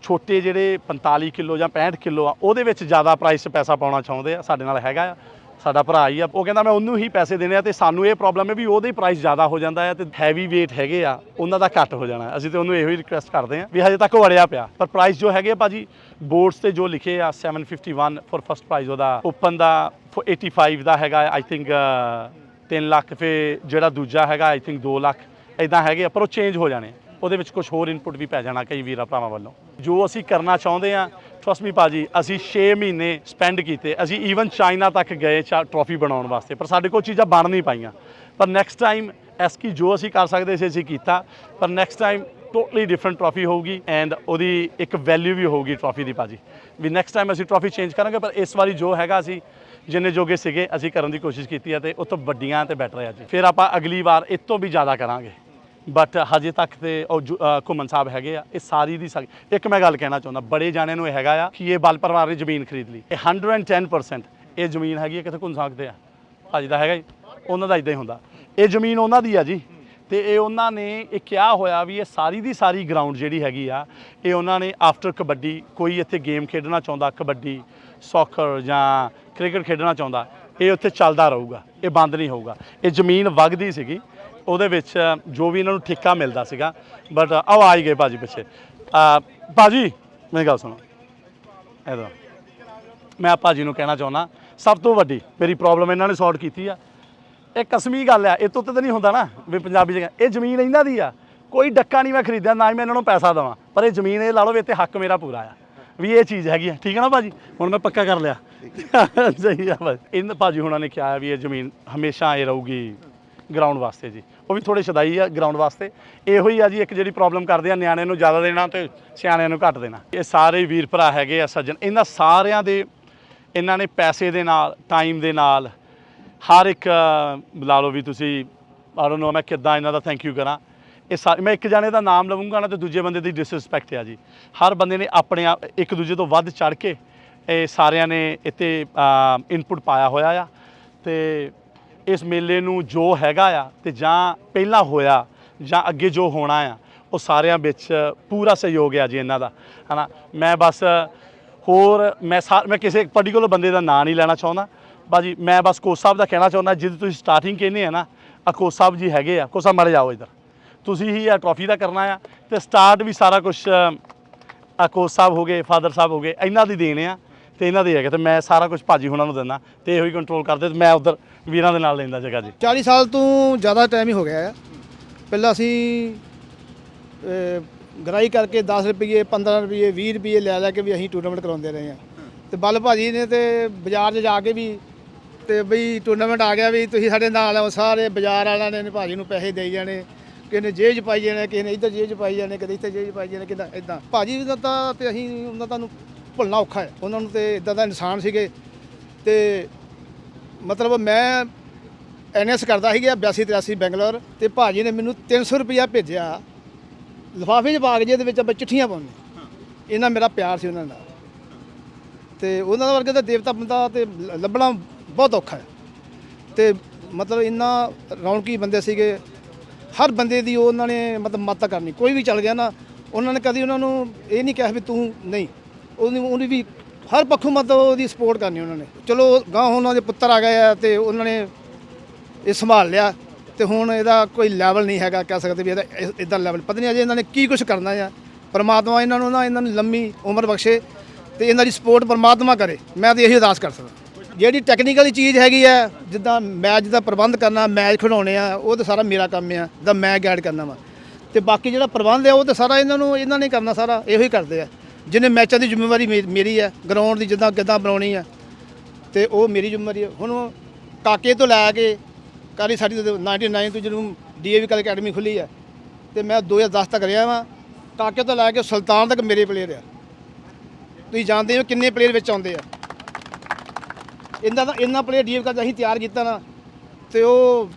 S1: ਛੋਟੇ ਜਿਹੜੇ 45 ਕਿਲੋ ਜਾਂ 65 ਕਿਲੋ ਆ ਉਹਦੇ ਵਿੱਚ ਜ਼ਿਆਦਾ ਪ੍ਰਾਈਸ 'ਚ ਪੈਸਾ ਪਾਉਣਾ ਚਾਹੁੰਦੇ ਆ ਸਾਡੇ ਨਾਲ ਹੈਗਾ ਆ। ਸਾਡਾ ਭਰਾ ਹੀ ਆ। ਉਹ ਕਹਿੰਦਾ, ਮੈਂ ਉਹਨੂੰ ਹੀ ਪੈਸੇ ਦੇਣੇ ਆ ਤੇ ਸਾਨੂੰ ਇਹ ਪ੍ਰੋਬਲਮ ਹੈ ਵੀ ਉਹਦੇ ਪ੍ਰਾਈਸ ਜ਼ਿਆਦਾ ਹੋ ਜਾਂਦਾ ਹੈ ਤੇ ਹੈਵੀ weight ਹੈਗੇ ਆ, ਉਹਨਾਂ ਦਾ ਘੱਟ ਹੋ ਜਾਣਾ ਅਸੀਂ ਤੇ ਉਹਨੂੰ ਇਹੋ ਹੀ ਰਿਕੁਐਸਟ ਕਰਦੇ ਆ ਵੀ ਹਜੇ ਤੱਕ ਉਹ ਅੜਿਆ ਪਿਆ। ਪਰ ਪ੍ਰਾਈਸ ਜੋ ਹੈਗੇ ਆ ਭਾਜੀ ਬੋਰਡਸ ਤੇ ਜੋ ਲਿਖੇ ਆ 751 ਫॉर ਫਸਟ ਪ੍ਰਾਈਜ਼ ਉਹਦਾ। ਓਪਨ ਦਾ for 85 ਦਾ ਹੈਗਾ ਆਈ ਥਿੰਕ 3 ਲੱਖ ਫੇ ਜਿਹੜਾ ਦੂਜਾ ਹੈਗਾ ਆਈ ਥਿੰਕ 2 ਲੱਖ। ਇਦਾਂ ਹੈਗੇ ਆ, ਪਰ ਉਹ ਚੇਂਜ ਹੋ ਜਾਣੇ ਉਹਦੇ ਵਿੱਚ ਕੁਝ ਹੋਰ ਇਨਪੁਟ ਵੀ ਪੈ ਜਾਣਾ ਕਈ ਵੀਰਾਂ ਭਰਾਵਾਂ ਵੱਲੋਂ। ਜੋ ਅਸੀਂ ਕਰਨਾ ਚਾਹੁੰਦੇ ਆ ਟਰਸਟ ਮੀ ਭਾਜੀ ਅਸੀਂ 6 ਮਹੀਨੇ ਸਪੈਂਡ ਕੀਤੇ, ਅਸੀਂ ਈਵਨ ਚਾਈਨਾ ਤੱਕ ਗਏ ਟਰੋਫੀ ਬਣਾਉਣ ਵਾਸਤੇ, ਪਰ ਸਾਡੇ ਕੋਲ ਚੀਜ਼ਾਂ ਬਣ ਨਹੀਂ ਪਾਈਆਂ। ਪਰ ਨੈਕਸਟ ਟਾਈਮ ਐਸ ਕੀ ਜੋ ਅਸੀਂ ਕਰ ਸਕਦੇ ਸੀ, ਅਸੀਂ ਕੀਤਾ। ਪਰ next time totally different trophy ਹੋਊਗੀ ਐਂਡ ਉਹਦੀ ਇੱਕ ਵੈਲਿਊ ਵੀ ਹੋਊਗੀ ਟਰੋਫੀ ਦੀ ਭਾਜੀ ਵੀ ਨੈਕਸਟ ਟਾਈਮ ਅਸੀਂ ਟਰੋਫੀ ਚੇਂਜ ਕਰਾਂਗੇ, ਪਰ ਇਸ ਵਾਰੀ ਜੋ ਹੈਗਾ ਅਸੀਂ ਜਿੰਨੇ ਜੋਗੇ ਸੀਗੇ, ਅਸੀਂ ਕਰਨ ਦੀ ਕੋਸ਼ਿਸ਼ ਕੀਤੀ ਹੈ ਤੇ ਉਹ ਤੋਂ ਵੱਡੀਆਂ ਤੇ ਬੈਟਰ ਹੈ ਜੀ ਫਿਰ ਆਪਾਂ ਅਗਲੀ ਵਾਰ ਇਹ ਤੋਂ ਵੀ ਜ਼ਿਆਦਾ ਕਰਾਂਗੇ। ਬਟ ਹਜੇ ਤੱਕ ਤੇ ਉਹ ਜੁ ਅ, ਘੁੰਮਣ ਸਾਹਿਬ ਹੈਗੇ ਆ ਇਹ ਸਾਰੀ ਦੀ ਸਾਰੀ ਇੱਕ ਮੈਂ ਗੱਲ ਕਹਿਣਾ ਚਾਹੁੰਦਾ ਬੜੇ ਜਾਣਿਆਂ ਨੂੰ ਇਹ ਹੈਗਾ ਆ ਕਿ ਇਹ ਬਲ ਪਰਿਵਾਰ ਨੇ ਜ਼ਮੀਨ ਖਰੀਦ ਲਈ। ਇਹ 110% ਇਹ ਜ਼ਮੀਨ ਹੈਗੀ ਹੈ ਕਿਤੇ ਘੁੰਮ ਸਕਦੇ ਆ। ਅੱਜ ਦਾ ਹੈਗਾ ਜੀ ਉਹਨਾਂ ਦਾ ਇਦਾਂ ਹੀ ਹੁੰਦਾ। ਇਹ ਜ਼ਮੀਨ ਉਹਨਾਂ ਦੀ ਆ ਜੀ ਤੇ ਇਹ ਉਹਨਾਂ ਨੇ ਇਹ ਕਿਹਾ ਹੋਇਆ ਵੀ ਇਹ ਸਾਰੀ ਦੀ ਸਾਰੀ ਗਰਾਊਂਡ ਜਿਹੜੀ ਹੈਗੀ ਆ ਇਹ ਉਹਨਾਂ ਨੇ ਆਫਟਰ ਕਬੱਡੀ ਕੋਈ ਇੱਥੇ ਗੇਮ ਖੇਡਣਾ ਚਾਹੁੰਦਾ ਕਬੱਡੀ ਸੌਕਰ ਜਾਂ ਕ੍ਰਿਕਟ ਖੇਡਣਾ ਚਾਹੁੰਦਾ ਇਹ ਉੱਥੇ ਚੱਲਦਾ ਰਹੂਗਾ ਇਹ ਬੰਦ ਨਹੀਂ ਹੋਊਗਾ। ਇਹ ਜ਼ਮੀਨ ਵਗਦੀ ਸੀਗੀ ਉਹਦੇ ਵਿੱਚ ਜੋ ਵੀ ਇਹਨਾਂ ਨੂੰ ਠੇਕਾ ਮਿਲਦਾ ਸੀਗਾ। ਬਟ ਆਹ ਆ ਹੀ ਗਏ ਭਾਜੀ ਪਿੱਛੇ। ਅਹ ਭਾਜੀ ਮੇਰੀ ਗੱਲ ਸੁਣੋ। ਇਹਦਾ ਮੈਂ ਆ ਭਾਜੀ ਨੂੰ ਕਹਿਣਾ ਚਾਹੁੰਦਾ ਸਭ ਤੋਂ ਵੱਡੀ ਮੇਰੀ ਪ੍ਰੋਬਲਮ ਇਹਨਾਂ ਨੇ ਸੌਲਟ ਕੀਤੀ ਆ। ਇਹ ਕਸਮੀ ਗੱਲ ਆ ਇਹ ਤੋਂ ਤੇ ਨਹੀਂ ਹੁੰਦਾ ਨਾ ਵੀ ਪੰਜਾਬੀ ਜਗ੍ਹਾ। ਇਹ ਜ਼ਮੀਨ ਇਹਨਾਂ ਦੀ ਆ। ਕੋਈ ਡੱਕਾ ਨਹੀਂ ਮੈਂ ਖਰੀਦਿਆ ਨਾ ਹੀ ਮੈਂ ਇਹਨਾਂ ਨੂੰ ਪੈਸਾ ਦੇਵਾਂ। ਪਰ ਇਹ ਜ਼ਮੀਨ ਇਹ ਲਾ ਲਓ ਵੀ ਇੱਥੇ ਹੱਕ ਮੇਰਾ ਪੂਰਾ ਆ। ਵੀ ਇਹ ਚੀਜ਼ ਹੈਗੀ ਆ। ਠੀਕ ਹੈ ਨਾ ਭਾਜੀ? ਹੁਣ ਮੈਂ ਪੱਕਾ ਕਰ ਲਿਆ। ਸਹੀ ਆ ਭਾਜੀ। ਇਹਨਾਂ ਭਾਜੀ ਹੁਣਾਂ ਨੇ ਕਿਹਾ ਵੀ ਇਹ ਜ਼ਮੀਨ ਹਮੇਸ਼ਾ ਇਹ ਰਹੂਗੀ ਗਰਾਊਂਡ ਵਾਸਤੇ ਜੀ। ਉਹ ਵੀ ਥੋੜੇ ਸ਼ਦਾਈ ਆ ਗਰਾਊਂਡ ਵਾਸਤੇ। ਇਹੋ ਹੀ ਆ ਜੀ ਇੱਕ ਜਿਹੜੀ ਪ੍ਰੋਬਲਮ ਕਰਦੇ ਆ ਨਿਆਣਿਆਂ ਨੂੰ ਜ਼ਿਆਦਾ ਦੇਣਾ ਤੇ ਸਿਆਣਿਆਂ ਨੂੰ ਘੱਟ ਦੇਣਾ। ਇਹ ਸਾਰੇ ਵੀਰ ਭਰਾ ਹੈਗੇ ਆ ਸੱਜਣ। ਇਹਨਾਂ ਸਾਰਿਆਂ ਦੇ ਇਹਨਾਂ ਨੇ ਪੈਸੇ ਦੇ ਨਾਲ ਟਾਈਮ ਦੇ ਨਾਲ ਹਰ ਇੱਕ ਅ, ਲਾ ਲਓ ਵੀ ਤੁਸੀਂ ਆਈ ਡੋਨਟ ਨੋ ਮੈਂ ਕਿੱਦਾਂ ਇਹਨਾਂ ਦਾ ਥੈਂਕ ਯੂ ਕਰਾਂ। ਇਹ ਸਾ- ਮੈਂ ਇੱਕ ਜਾਣੇ ਦਾ ਨਾਮ ਲਵਾਂਗਾ ਨਾ ਤੇ ਦੂਜੇ ਬੰਦੇ ਦੀ ਡਿਸਰਿਸਪੈਕਟ ਆ ਜੀ। ਹਰ ਬੰਦੇ ਨੇ ਆਪਣੇ ਆਪ ਇੱਕ ਦੂਜੇ ਤੋਂ ਵੱਧ ਚੜ ਕੇ ਇਹ ਸਾਰਿਆਂ ਨੇ ਇੱਥੇ ਇਨਪੁਟ ਪਾਇਆ ਹੋਇਆ ਆ। ਤੇ ਇਸ ਮੇਲੇ ਨੂੰ ਜੋ ਹੈਗਾ ਆ ਤੇ ਜਾਂ ਪਹਿਲਾਂ ਹੋਇਆ ਜਾਂ ਅੱਗੇ ਜੋ ਹੋਣਾ ਆ, ਉਹ ਸਾਰਿਆਂ ਵਿੱਚ ਪੂਰਾ ਸਹਿਯੋਗ ਆ ਜੀ ਇਹਨਾਂ ਦਾ, ਹਨਾ? ਮੈਂ ਬਸ ਹੋਰ, ਮੈਂ ਸਾ- ਮੈਂ ਕਿਸੇ ਪਾਰਟਿਕੂਲਰ ਬੰਦੇ ਦਾ ਨਾਂ ਨਹੀਂ ਲੈਣਾ ਚਾਹੁੰਦਾ। ਬਾਜੀ, ਮੈਂ ਬਸ ਕੋਚ ਸਾਹਿਬ ਦਾ ਕਹਿਣਾ ਚਾਹੁੰਦਾ ਜਿੱਦ ਤੁਸੀਂ ਸਟਾਰਟਿੰਗ ਕਹਿੰਦੇ ਆ ਨਾ ਆ ਕੋਚ ਸਾਹਿਬ ਜੀ ਹੈਗੇ ਆ। ਕੋਚ ਸਾਹਿਬ ਮਾਰੇ ਜਾਓ ਇੱਧਰ। ਤੁਸੀਂ ਹੀ ਆ ਟਰੋਫੀ ਦਾ ਕਰਨਾ ਆ ਤੇ ਸਟਾਰਟ ਵੀ ਸਾਰਾ ਕੁਝ ਆ ਕੋਚ ਸਾਹਿਬ ਹੋ ਗਏ ਫਾਦਰ ਸਾਹਿਬ ਹੋ ਗਏ, ਇਹਨਾਂ ਦੀ ਦੇਣ ਆ। ਤੇ ਇਹਨਾਂ ਦੇ ਹੈਗੇ, ਤੇ ਮੈਂ ਸਾਰਾ ਕੁਝ ਭਾਜੀ ਹੁਣਾਂ ਨੂੰ ਦਿੰਦਾ, ਤੇ ਇਹੋ ਹੀ ਕੰਟਰੋਲ ਕਰਦੇ, ਤੇ ਮੈਂ ਉਧਰ ਵੀਰਾਂ ਦੇ ਨਾਲ ਲੈਂਦਾ ਜਗ੍ਹਾ ਜੀ।
S2: 40 ਸਾਲ ਤੋਂ ਜ਼ਿਆਦਾ ਟਾਈਮ ਹੀ ਹੋ ਗਿਆ ਹੈ ਪਹਿਲਾਂ ਅਸੀਂ ਗਰਾਈ ਕਰਕੇ 10 ਰੁਪਏ 15 ਰੁਪਏ 20 ਰੁਪਏ ਲੈ ਲੈ ਕੇ ਵੀ ਅਸੀਂ ਟੂਰਨਾਮੈਂਟ ਕਰਾਉਂਦੇ ਰਹੇ ਹਾਂ। ਤੇ ਬੱਲ ਭਾਜੀ ਨੇ ਤੇ ਬਾਜ਼ਾਰ 'ਚ ਜਾ ਕੇ ਵੀ, ਤੇ ਬਈ ਟੂਰਨਾਮੈਂਟ ਆ ਗਿਆ ਵੀ ਤੁਸੀਂ ਸਾਡੇ ਨਾਲ ਆਓ, ਸਾਰੇ ਬਾਜ਼ਾਰ ਵਾਲਿਆਂ ਨੇ ਭਾਜੀ ਨੂੰ ਪੈਸੇ ਦੇਈ ਜਾਣੇ, ਕਿਸੇ ਨੇ ਜੇਬ 'ਚ ਪਾਈ ਜਾਣੇ, ਕਿਸੇ ਨੇ ਇੱਧਰ ਜੇਬ 'ਚ ਪਾਈ ਜਾਣੇ, ਕਦੇ ਇੱਥੇ ਜੇਬ 'ਚ ਪਾਈ ਜਾਣੇ, ਕਿਦਾਂ, ਇਦਾਂ। ਭਾਜੀ ਦਾ ਤਾਂ ਤੇ ਅਸੀਂ, ਉਹਨਾਂ ਤੁਹਾਨੂੰ ਭੁੱਲਣਾ ਔਖਾ ਹੈ। ਉਹਨਾਂ ਨੂੰ ਤੇ ਇਦਾਂ ਦਾ ਇਨਸਾਨ ਸੀਗੇ। ਤੇ ਮਤਲਬ ਮੈਂ ਐਨਐਸ ਕਰਦਾ ਸੀਗਾ 82 83 ਬੈਂਗਲੌਰ ਤੇ ਭਾਜੀ ਨੇ ਮੈਨੂੰ 300 ਰੁਪਇਆ ਭੇਜਿਆ। ਲਿਫਾਫੇ 'ਚ ਪਾ ਕੇ ਜਿਹਦੇ ਵਿੱਚ ਆਪਾਂ ਚਿੱਠੀਆਂ ਪਾਉਂਦੇ ਇਹਨਾਂ ਮੇਰਾ ਪਿਆਰ ਸੀ ਉਹਨਾਂ ਨਾਲ ਤੇ ਉਹਨਾਂ ਵਰਗਾ ਤਾਂ ਦੇਵਤਾ ਬੰਦਾ ਤੇ ਲ- ਲੱਭਣਾ ਬਹੁਤ ਔਖਾ ਹੈ। ਤੇ ਮਤਲਬ ਇੰਨਾ ਰੌਣਕੀ ਬੰਦੇ ਸੀਗੇ। ਹਰ ਬੰਦੇ ਦੀ ਉਹ ਉਹਨਾਂ ਨੇ ਮਤਲਬ ਮਦਦ ਕਰਨੀ। ਕੋਈ ਵੀ ਚੱਲ ਗਿਆ ਨਾ, ਉਹਨਾਂ ਨੇ ਕਦੀ ਉਹਨਾਂ ਨੂੰ ਇਹ ਨਹੀਂ ਕਿਹਾ ਵੀ ਤੂੰ ਨਹੀਂ। ਉਹਨੇ ਉਹਨੇ ਵੀ ਹਰ ਪੱਖੋਂ ਮਤਲਬ ਉਹਦੀ ਸਪੋਰਟ ਕਰਨੀ ਉਹਨਾਂ ਨੇ। ਚਲੋ ਗਾਂ ਉਹਨਾਂ ਦੇ ਪੁੱਤਰ ਆ ਗਏ ਆ ਤੇ ਉਹਨਾਂ ਨੇ ਇਹ ਸੰਭਾਲ ਲਿਆ ਤੇ ਹੁਣ ਇਹਦਾ ਕੋਈ ਲੈਵਲ ਨਹੀਂ ਹੈਗਾ ਕਹਿ ਸਕਦੇ ਵੀ ਇਹਦਾ ਇਦਾਂ ਲੈਵਲ ਪਤਾ ਨਹੀਂ ਅਜੇ ਇਹਨਾਂ ਨੇ ਕੀ ਕੁਝ ਕਰਨਾ ਆ। ਪਰਮਾਤਮਾ ਇਹਨਾਂ ਨੂੰ ਨਾ ਇਹਨਾਂ ਨੂੰ ਲੰਮੀ ਉਮਰ ਬਖਸ਼ੇ ਤੇ ਇਹਨਾਂ ਦੀ ਸਪੋਰਟ ਪਰਮਾਤਮਾ ਕਰੇ। ਮੈਂ ਤਾਂ ਇਹੀ ਅਰਦਾਸ ਕਰ ਸਕਦਾ। ਜਿਹੜੀ ਟੈਕਨੀਕਲ ਚੀਜ਼ ਹੈਗੀ ਆ, ਜਿੱਦਾਂ ਮੈਚ ਦਾ ਪ੍ਰਬੰਧ ਕਰਨਾ ਮੈਚ ਖਿਡਾਉਣੇ ਆ, ਉਹ ਤਾਂ ਸਾਰਾ ਮੇਰਾ ਕੰਮ ਆ ਦਾ ਮੈਂ ਗਾਈਡ ਕਰਨਾ ਵਾ। ਤੇ ਬਾਕੀ ਜਿਹੜਾ ਪ੍ਰਬੰਧ ਆ, ਉਹ ਤਾਂ ਸਾਰਾ ਇਹਨਾਂ ਨੂੰ, ਇਹਨਾਂ ਨੇ ਕਰਨਾ ਸਾਰਾ, ਇਹੋ ਹੀ ਕਰਦੇ ਆ। ਜਿਹਨੇ ਮੈਚਾਂ ਦੀ ਜ਼ਿੰਮੇਵਾਰੀ ਮੇ- ਮੇਰੀ ਹੈ, ਗਰਾਊਂਡ ਦੀ ਜਿੱਦਾਂ ਕਿੱਦਾਂ ਬਣਾਉਣੀ ਹੈ, ਤੇ ਉਹ ਮੇਰੀ ਜ਼ਿੰਮੇਵਾਰੀ ਹੈ। ਹੁਣ ਉਹ ਕਾਕੇ ਤੋਂ ਲੈ ਕੇ ਕਾਲੀ ਸਾਡੀ ਤਾਂ 99 ਤੋਂ ਜਦੋਂ ਡੀਏਵੀ ਕਲ ਅਕੈਡਮੀ ਖੁੱਲੀ ਹੈ, ਤੇ ਮੈਂ 2010 ਤੱਕ ਰਿਹਾ ਵਾਂ। ਕਾਕੇ ਤੋਂ ਲੈ ਕੇ ਸੁਲਤਾਨ ਤੱਕ ਮੇਰੇ ਪਲੇਅਰ ਆ। ਤੁਸੀਂ ਜਾਣਦੇ ਹੋ ਕਿੰਨੇ ਪਲੇਅਰ ਵਿੱਚ ਆਉਂਦੇ ਆ। ਇਹਨਾਂ ਦਾ, ਇਹਨਾਂ ਪਲੇਅਰ ਡੀਏਵੀ ਕਲ ਅਸੀਂ ਤਿਆਰ ਕੀਤਾ ਨਾ, ਤੇ ਉਹ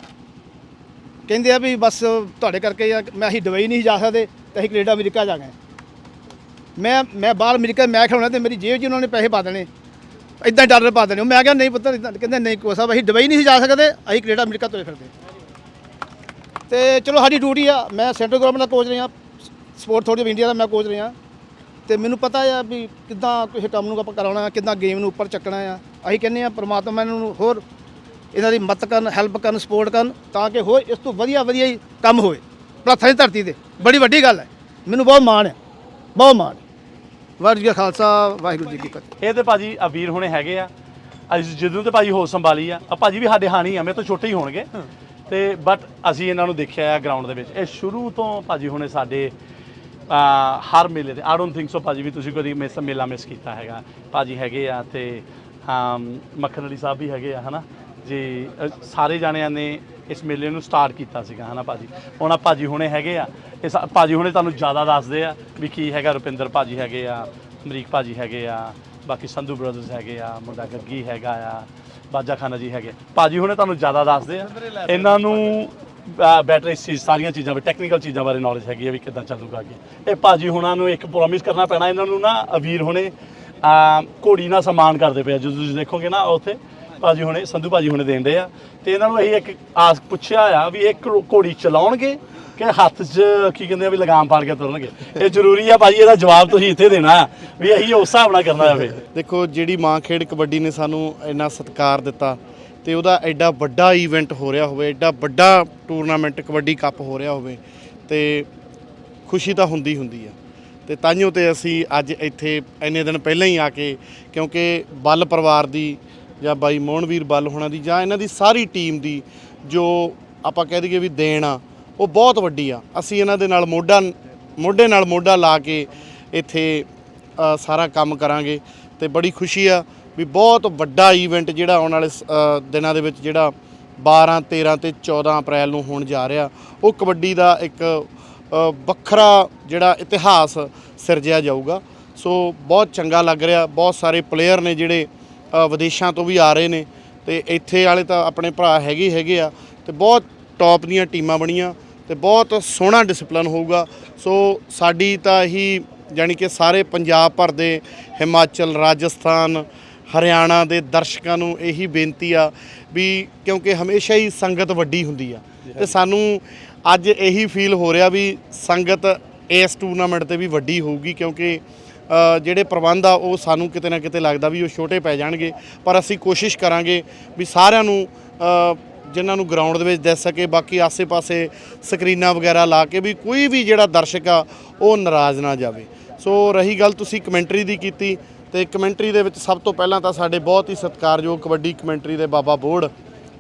S2: ਕਹਿੰਦੇ ਆ ਵੀ ਬਸ ਤੁਹਾਡੇ ਕਰਕੇ ਆ ਮੈਂ ਅਸੀਂ ਦੁਬਈ ਨਹੀਂ ਜਾ ਸਕਦੇ, ਤੇ ਅਸੀਂ ਕੈਨੇਡਾ ਅਮਰੀਕਾ ਜਾ ਗਏ ਮੈਂ ਮੈਂ ਬਾਹਰ ਅਮਰੀਕਾ, ਮੈਂ ਖਿਡਾਉਣਾ ਤੇ ਮੇਰੀ ਜੇਬ 'ਚ ਉਹਨਾਂ ਨੇ ਪੈਸੇ ਪਾ ਦੇਣੇ। ਇਦਾਂ ਡਾਲਰ ਪਾ ਦੇਣੇ। ਮੈਂ ਕਿਹਾ, ਨਹੀਂ ਪੁੱਤਰ, ਏਦਾਂ- ਕਹਿੰਦੇ, ਨਹੀਂ ਕੋ ਸਾਹਿਬ ਅਸੀਂ ਦੁਬਈ ਨਹੀਂ ਸੀ ਜਾ ਸਕਦੇ। ਅਸੀਂ ਕੈਨੇਡਾ, ਅਮਰੀਕਾ ਤੁਰੇ ਫਿਰਦੇ ਤੇ ਚਲੋ, ਸਾਡੀ ਡਿਊਟੀ ਆ। ਮੈਂ ਸੈਂਟਰਲ ਗਵਰਨਮੈਂਟ ਦਾ ਕੋਚ ਰਿਹਾ। ਸਪੋਰਟ ਥੋੜੀ ਇੰਡੀਆ ਦਾ ਮੈਂ ਕੋਚ ਰਿਹਾ। ਤੇ ਮੈਨੂੰ ਪਤਾ ਆ ਵੀ ਕਿੱਦਾਂ ਕਿਸੇ ਕੰਮ ਨੂੰ ਆਪਾਂ ਕਰਾਉਣਾ, ਕਿੱਦਾਂ ਗੇਮ ਨੂੰ ਉੱਪਰ ਚੱਕਣਾ ਆ। ਅਸੀਂ ਕਹਿੰਦੇ ਆ ਪ੍ਰਮਾਤਮਾ ਇਹਨਾਂ ਨੂੰ ਹੋਰ ਇਹਨਾਂ ਦੀ ਮਦਦ ਕਰਨ, ਹੈਲਪ ਕਰਨ, ਸਪੋਰਟ ਕਰਨ, ਤਾਂ ਕਿ ਹੋਰ ਇਸ ਤੋਂ ਵਧੀਆ ਵਧੀਆ ਹੀ ਕੰਮ ਹੋਵੇ ਪ੍ਰਾਰਥਨਾ ਦੀ ਧਰਤੀ ਤੇ। ਬੜੀ ਵੱਡੀ ਗੱਲ ਹੈ। ਮੈਨੂੰ ਬਹੁਤ ਮਾਣ ਹੈ। ਬਹੁਤ ਮਾਣ ਵਾਹਿਗੁਰੂ ਜੀ ਕਾ ਖਾਲਸਾ ਵਾਹਿਗੁਰੂ ਜੀ ਕੀ ਫਤਿਹ।
S1: ਇਹ ਤੇ ਭਾਜੀ ਆ ਵੀਰ ਹੁਣੇ ਹੈਗੇ ਆ। ਅਸੀਂ ਜਦੋਂ ਤੇ ਭਾਜੀ ਹੋਸ਼ ਸੰਭਾਲੀ ਆ। ਆ ਭਾਜੀ ਵੀ ਸਾਡੇ ਹਾਣੀ ਆ ਮੇਰੇ ਤੋਂ ਛੋਟੇ ਹੀ ਹੋਣਗੇ। ਤੇ ਬਟ ਅਸੀਂ ਇਹਨਾਂ ਨੂੰ ਦੇਖਿਆ ਆ ਗਰਾਊਂਡ ਦੇ ਵਿੱਚ। ਇਹ ਸ਼ੁਰੂ ਤੋਂ ਭਾਜੀ ਹੁਣੇ ਸਾਡੇ ਆ ਹਰ ਮੇਲੇ ਤੇ। ਆਈ ਡੋਨਟ ਥਿੰਕ ਸੋ ਭਾਜੀ ਵੀ ਤੁਸੀਂ ਕਦੀ ਮਿਸ ਮੇਲਾ ਮਿਸ ਕੀਤਾ ਹੈਗਾ। ਭਾਜੀ ਹੈਗੇ ਆ ਤੇ ਅਮ, ਮੱਖਣ ਅਲੀ ਸਾਹਿਬ ਵੀ ਹੈਗੇ ਆ ਹਨਾ? ਜੀ ਅ, ਸਾਰੇ ਜਾਣਿਆਂ ਨੇ ਇਸ ਮੇਲੇ ਨੂੰ ਸਟਾਰਟ ਕੀਤਾ ਸੀਗਾ ਹਨਾ ਭਾਜੀ? ਹੁਣ ਆ ਭਾਜੀ ਹੁਣੇ ਹੈਗੇ ਆ। ਇਹ ਸਾ- ਭਾਜੀ ਹੁਣੇ ਤੁਹਾਨੂੰ ਜ਼ਿਆਦਾ ਦੱਸਦੇ ਆ ਵੀ ਕੀ ਹੈਗਾ ਰੁਪਿੰਦਰ ਭਾਜੀ ਹੈਗੇ ਆ ਅਮਰੀਕ ਭਾਜੀ ਹੈਗੇ ਆ ਬਾਕੀ ਸੰਧੂ ਬ੍ਰਦਰਸ ਹੈਗੇ ਆ ਮੁੰਡਾ ਗੱਗੀ ਹੈਗਾ ਆ ਬਾਜਾ ਖਾਨਾ ਜੀ ਹੈਗੇ ਭਾਜੀ ਹੁਣੇ ਤੁਹਾਨੂੰ ਜ਼ਿਆਦਾ ਦੱਸਦੇ ਆ। ਇਹਨਾਂ ਨੂੰ ਬੈਟਰੀ ਚੀਜ਼ ਸਾਰੀਆਂ ਚੀਜ਼ਾਂ ਬਾਰੇ ਟੈਕਨੀਕਲ ਚੀਜ਼ਾਂ ਬਾਰੇ ਨੌਲੇਜ ਹੈਗੀ ਆ ਵੀ ਕਿੱਦਾਂ ਚੱਲੂਗਾ ਅੱਗੇ। ਇਹ ਭਾਜੀ ਹੁਣਾਂ ਨੂੰ ਇੱਕ ਪ੍ਰੋਮਿਸ ਕਰਨਾ ਪੈਣਾ ਇਹਨਾਂ ਨੂੰ ਨਾ ਅਵੀਰ ਹੁਣੇ ਅਹ, ਘੋੜੀ ਨਾਲ ਸਨਮਾਨ ਕਰਦੇ ਪਏ ਆ। ਜਦੋਂ ਤੁਸੀਂ ਦੇਖੋਗੇ ਨਾ ਉੱਥੇ ਭਾਜੀ ਹੁਣੇ ਸੰਧੂ ਭਾਜੀ ਹੁਣੇ ਦੇਣ ਦੇ ਆ। ਤੇ ਇਹਨਾਂ ਨੂੰ ਇਹੀ ਇੱਕ ਆਸ ਪੁੱਛਿਆ ਆ ਵੀ ਇਹ ਘੋ- ਘੋੜੀ ਚਲਾਉਣਗੇ ਕਿ ਹੱਥ 'ਚ ਕੀ ਕਹਿੰਦੇ ਆ ਵੀ ਲਗਾਮ ਪਾੜ ਕੇ ਤੁਰਨਗੇ। ਇਹ ਜ਼ਰੂਰੀ ਆ ਭਾਜੀ, ਇਹਦਾ ਜਵਾਬ ਤੁਸੀਂ ਇੱਥੇ ਦੇਣਾ ਵੀ ਅਸੀਂ ਉਸ ਹਿਸਾਬ ਨਾਲ ਕਰਨਾ ਹੋਵੇ
S3: ਦੇਖੋ, ਜਿਹੜੀ ਮਾਂ ਖੇਡ ਕਬੱਡੀ ਨੇ ਸਾਨੂੰ ਇੰਨਾ ਸਤਿਕਾਰ ਦਿੱਤਾ ਤੇ ਉਹਦਾ ਐਡਾ ਵੱਡਾ ਇਵੈਂਟ ਹੋ ਰਿਹਾ ਹੋਵੇ, ਐਡਾ ਵੱਡਾ ਟੂਰਨਾਮੈਂਟ ਕਬੱਡੀ ਕੱਪ ਹੋ ਰਿਹਾ ਹੋਵੇ ਤੇ ਖੁਸ਼ੀ ਤਾਂ ਹੁੰਦੀ ਹੁੰਦੀ ਆ। ਤੇ ਤਾਂਹੀਓ ਤੇ ਅਸੀਂ ਅੱਜ ਇੱਥੇ ਇੰਨੇ ਦਿਨ ਪਹਿਲਾਂ ਹੀ ਆ ਕੇ, ਕਿਉਂਕਿ ਬੱਲ ਪਰਿਵਾਰ ਦੀ ਜਾਂ ਬਾਈ ਮੋਹਨਵੀਰ ਬੱਲ ਹੋਣਾ ਦੀ ਜਾਂ ਇਹਨਾਂ ਦੀ ਸਾਰੀ ਟੀਮ ਦੀ ਜੋ ਆਪਾਂ ਕਹਿ ਦਈਏ ਵੀ ਦੇਣ ਆ ਉਹ ਬਹੁਤ ਵੱਡੀ ਆ। ਅਸੀਂ ਇਹਨਾਂ ਦੇ ਨਾਲ ਮੋਢਾ ਮੋਢੇ ਨਾਲ ਮੋਢਾ ਲਾ ਕੇ ਇੱਥੇ ਸਾਰਾ ਕੰਮ ਕਰਾਂਗੇ ਤੇ ਬੜੀ ਖੁਸ਼ੀ ਆ ਵੀ ਬਹੁਤ ਵੱਡਾ ਈਵੈਂਟ ਜਿਹੜਾ ਆਉਣ ਵਾਲੇ ਸ- ਦਿਨਾਂ ਦੇ ਵਿੱਚ ਜਿਹੜਾ 12 13 ਤੇ 14 ਅਪ੍ਰੈਲ ਨੂੰ ਹੋਣ ਜਾ ਰਿਹਾ, ਉਹ ਕਬੱਡੀ ਦਾ ਇੱਕ ਵੱਖਰਾ ਜਿਹੜਾ ਇਤਿਹਾਸ ਸਿਰਜਿਆ ਜਾਊਗਾ। ਸੋ ਬਹੁਤ ਚੰਗਾ ਲੱਗ ਰਿਹਾ, ਬਹੁਤ ਸਾਰੇ ਪਲੇਅਰ ਨੇ ਜਿਹੜੇ ਵਿਦੇਸ਼ਾਂ ਤੋਂ ਵੀ ਆ ਰਹੇ ਨੇ ਤੇ ਇੱਥੇ ਵਾਲੇ ਤਾਂ ਆਪਣੇ ਭਰਾ ਹੈਗੇ ਹੈਗੇ ਆ ਤੇ ਬਹੁਤ ਟੌਪ ਦੀਆਂ ਟੀਮਾਂ ਬਣੀਆਂ। ਤੇ ਬਹੁਤ ਸੋਹਣਾ ਡਿਸਪਲਨ ਹੋਊਗਾ। ਸੋ ਸਾਡੀ ਤਾਂ ਇਹੀ ਜਾਣੀ ਕਿ ਸਾਰੇ ਪੰਜਾਬ ਭਰ ਦੇ, ਹਿਮਾਚਲ, ਰਾਜਸਥਾਨ, ਹਰਿਆਣਾ ਦੇ ਦਰਸ਼ਕਾਂ ਨੂੰ ਇਹੀ ਬੇਨਤੀ ਆ ਵੀ ਕਿਉਂਕਿ ਹਮੇਸ਼ਾ ਹੀ ਸੰਗਤ ਵੱਡੀ ਹੁੰਦੀ ਆ। ਤੇ ਸਾਨੂੰ ਅੱਜ ਇਹੀ ਫੀਲ ਹੋ ਰਿਹਾ ਵੀ ਸੰਗਤ ਇਸ ਟੂਰਨਾਮੈਂਟ ਤੇ ਵੀ ਵੱਡੀ ਹੋਊਗੀ ਕਿਉਂਕਿ ਜਿਹੜੇ ਪ੍ਰਬੰਧ ਆ ਉਹ ਸਾਨੂੰ ਕਿਤੇ ਨਾ ਕਿਤੇ ਲੱਗਦਾ ਵੀ ਉਹ ਛੋਟੇ ਪੈ ਜਾਣਗੇ। ਪਰ ਅਸੀਂ ਕੋਸ਼ਿਸ਼ ਕਰਾਂਗੇ ਵੀ ਸਾਰਿਆਂ ਨੂੰ ਜਿਨ੍ਹਾਂ ਨੂੰ ਗਰਾਊਂਡ ਦੇ ਵਿੱਚ ਦਿਸ ਸਕੇ, ਬਾਕੀ ਆਸੇ-ਪਾਸੇ ਸਕਰੀਨਾਂ ਵਗੈਰਾ ਲਾ ਕੇ ਵੀ ਕੋਈ ਵੀ ਜਿਹੜਾ ਦਰਸ਼ਕ ਆ, ਉਹ ਨਾਰਾਜ਼ ਨਾ ਜਾਵੇ। ਸੋ ਰਹੀ ਗੱਲ ਤੁਸੀਂ ਕਮੈਂਟਰੀ ਦੀ ਕੀਤੀ, ਤੇ ਕਮੈਂਟਰੀ ਦੇ ਵਿੱਚ ਸਭ ਤੋਂ ਪਹਿਲਾਂ ਤਾਂ ਸਾਡੇ ਬਹੁਤ ਹੀ ਸਤਿਕਾਰਯੋਗ ਕਬੱਡੀ ਕਮੈਂਟਰੀ ਦੇ ਬਾਬਾ ਬੋੜ,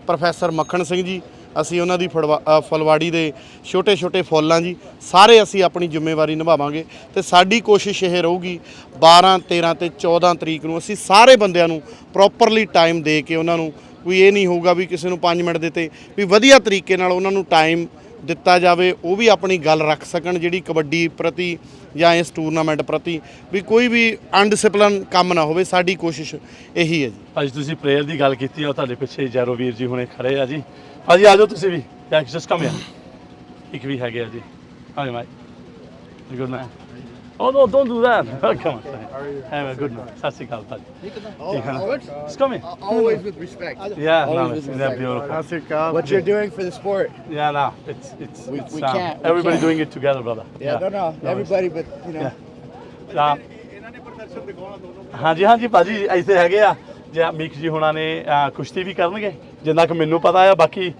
S3: ਪ੍ਰੋਫੈਸਰ ਮੱਖਣ ਸਿੰਘ ਜੀ, ਅਸੀਂ ਉਹਨਾਂ ਦੀ ਫੜਵਾ- ਫੁਲਵਾੜੀ ਦੇ ਛੋਟੇ ਛੋਟੇ ਫੁੱਲਾਂ ਜੀ, ਸਾਰੇ ਅਸੀਂ ਆਪਣੀ ਜ਼ਿੰਮੇਵਾਰੀ ਨਿਭਾਵਾਂਗੇ, ਤੇ ਸਾਡੀ ਕੋਸ਼ਿਸ਼ ਇਹ ਰਹੂਗੀ 12 13 ਤੇ 14 ਤਰੀਕ ਨੂੰ ਅਸੀਂ ਸਾਰੇ ਬੰਦਿਆਂ ਨੂੰ ਪ੍ਰੋਪਰਲੀ ਟਾਈਮ ਦੇ ਕੇ ਉਹਨਾਂ ਨੂੰ ਕੋਈ ਇਹ ਨਹੀਂ ਹੋਊਗਾ ਵੀ ਕਿਸੇ ਨੂੰ 5 ਮਿੰਟ ਦਿੱਤੇ, ਵੀ ਵਧੀਆ ਤਰੀਕੇ ਨਾਲ ਉਹਨਾਂ ਨੂੰ ਟਾਈਮ ਦਿੱਤਾ ਜਾਵੇ, ਉਹ ਵੀ ਆਪਣੀ ਗੱਲ ਰੱਖ ਸਕਣ ਜਿਹੜੀ ਕਬੱਡੀ ਪ੍ਰਤੀ ਜਾਂ ਇਸ ਟੂਰਨਾਮੈਂਟ ਪ੍ਰਤੀ, ਵੀ ਕੋਈ ਵੀ ਅਨਡਿਸਪਲਿਨ ਕੰਮ ਨਾ ਹੋਵੇ, ਸਾਡੀ ਕੋਸ਼ਿਸ਼ ਇਹੀ ਹੈ ਜੀ।
S1: ਅੱਜ ਤੁਸੀਂ ਪ੍ਰੇਅਰ ਦੀ ਗੱਲ ਕੀਤੀ ਆ ਤੁਹਾਡੇ ਪਿੱਛੇ ਜੈਰੋ ਵੀਰ ਜੀ ਹੁਣੇ ਖੜੇ ਆ ਜੀ। ਭਾਜੀ, ਆ ਜਾਓ ਤੁਸੀਂ ਵੀ ਯਾ ਜਸਟ ਕਮ ਹਿਅਰ ਇੱਕ ਵੀ ਹੈਗੇ ਆ ਜੀ। ਹਾਂਜੀ my, good man Oh no, don't do that. Come on. Have a good night. ਸਤਿ ਸ਼੍ਰੀ ਅਕਾਲ ਭਾਜੀ Just come here.
S4: Always with respect.
S1: Yeah, no,
S4: Always
S1: it's,
S4: with
S1: they're
S4: respect.
S1: beautiful.
S4: What you're doing for the sport.
S1: Yeah, no, it's it's,
S4: We-
S1: it's
S4: we
S1: um,
S4: can't- we
S1: everybody
S4: can't.
S1: doing it together, brother.
S4: Yeah, no, no, everybody, but you know.
S1: Yeah. ਤਾਂ ਹਾਂਜੀ ਹਾਂਜੀ ਭਾਜੀ ਇੱਥੇ ਹੈਗੇ ਆ ਜੇ ਮਿਕ ਜੀ ਹੁਣਾਂ ਨੇ ਅਹ, ਕੁਸ਼ਤੀ ਵੀ ਕਰਨਗੇ ਜਿੰਨਾ ਕਿ ਮੈਨੂੰ ਪਤਾ ਆ ਬਾਕੀ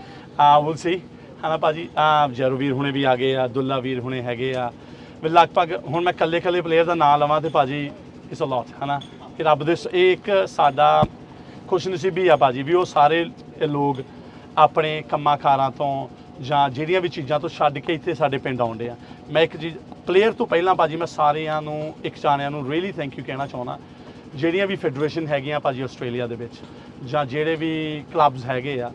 S1: ਵਿਲ ਸੀ ਹਨਾ ਭਾਜੀ ਆ ਜੈਰੂ ਵੀਰ ਹੁਣੇ ਵੀ ਆ ਗਏ ਆ ਦੁੱਲਾ ਵੀਰ ਹੁਣੇ ਹੈਗੇ ਆ ਵੀ ਲਗਭਗ ਹੁਣ ਮੈਂ ਕੱਲੇ ਕੱਲੇ ਪਲੇਅਰ ਦਾ ਨਾਮ ਲਵਾਂ ਤੇ ਭਾਜੀ ਇਸ ਅ ਹੈ ਨਾ ਕਿ ਰੱਬ ਦੇ ਸ- ਇਹ ਇੱਕ ਸਾਡਾ ਖੁਸ਼ਨਸੀਬੀ ਆ ਭਾਜੀ ਵੀ ਉਹ ਸਾਰੇ ਲੋਕ ਆਪਣੇ ਕੰਮਾਂ ਕਾਰਾਂ ਤੋਂ ਜਾਂ ਜਿਹੜੀਆਂ ਵੀ ਚੀਜ਼ਾਂ ਤੋਂ ਛੱਡ ਕੇ ਇੱਥੇ ਸਾਡੇ ਪਿੰਡ ਆਉਂਦੇ ਆ। ਮੈਂ ਇੱਕ ਚੀਜ਼ ਪਲੇਅਰ ਤੋਂ ਪਹਿਲਾਂ ਭਾਜੀ ਮੈਂ ਸਾਰਿਆਂ ਨੂੰ, ਇੱਕ ਜਾਣਿਆਂ ਨੂੰ ਰੀਲੀ ਥੈਂਕ ਯੂ ਕਹਿਣਾ ਚਾਹੁੰਦਾ। ਜਿਹੜੀਆਂ ਵੀ ਫੈਡਰੇਸ਼ਨ ਹੈਗੀਆਂ ਭਾਜੀ ਆਸਟ੍ਰੇਲੀਆ ਦੇ ਵਿੱਚ ਜਾਂ ਜਿਹੜੇ ਵੀ ਕਲੱਬਸ ਹੈਗੇ ਆ,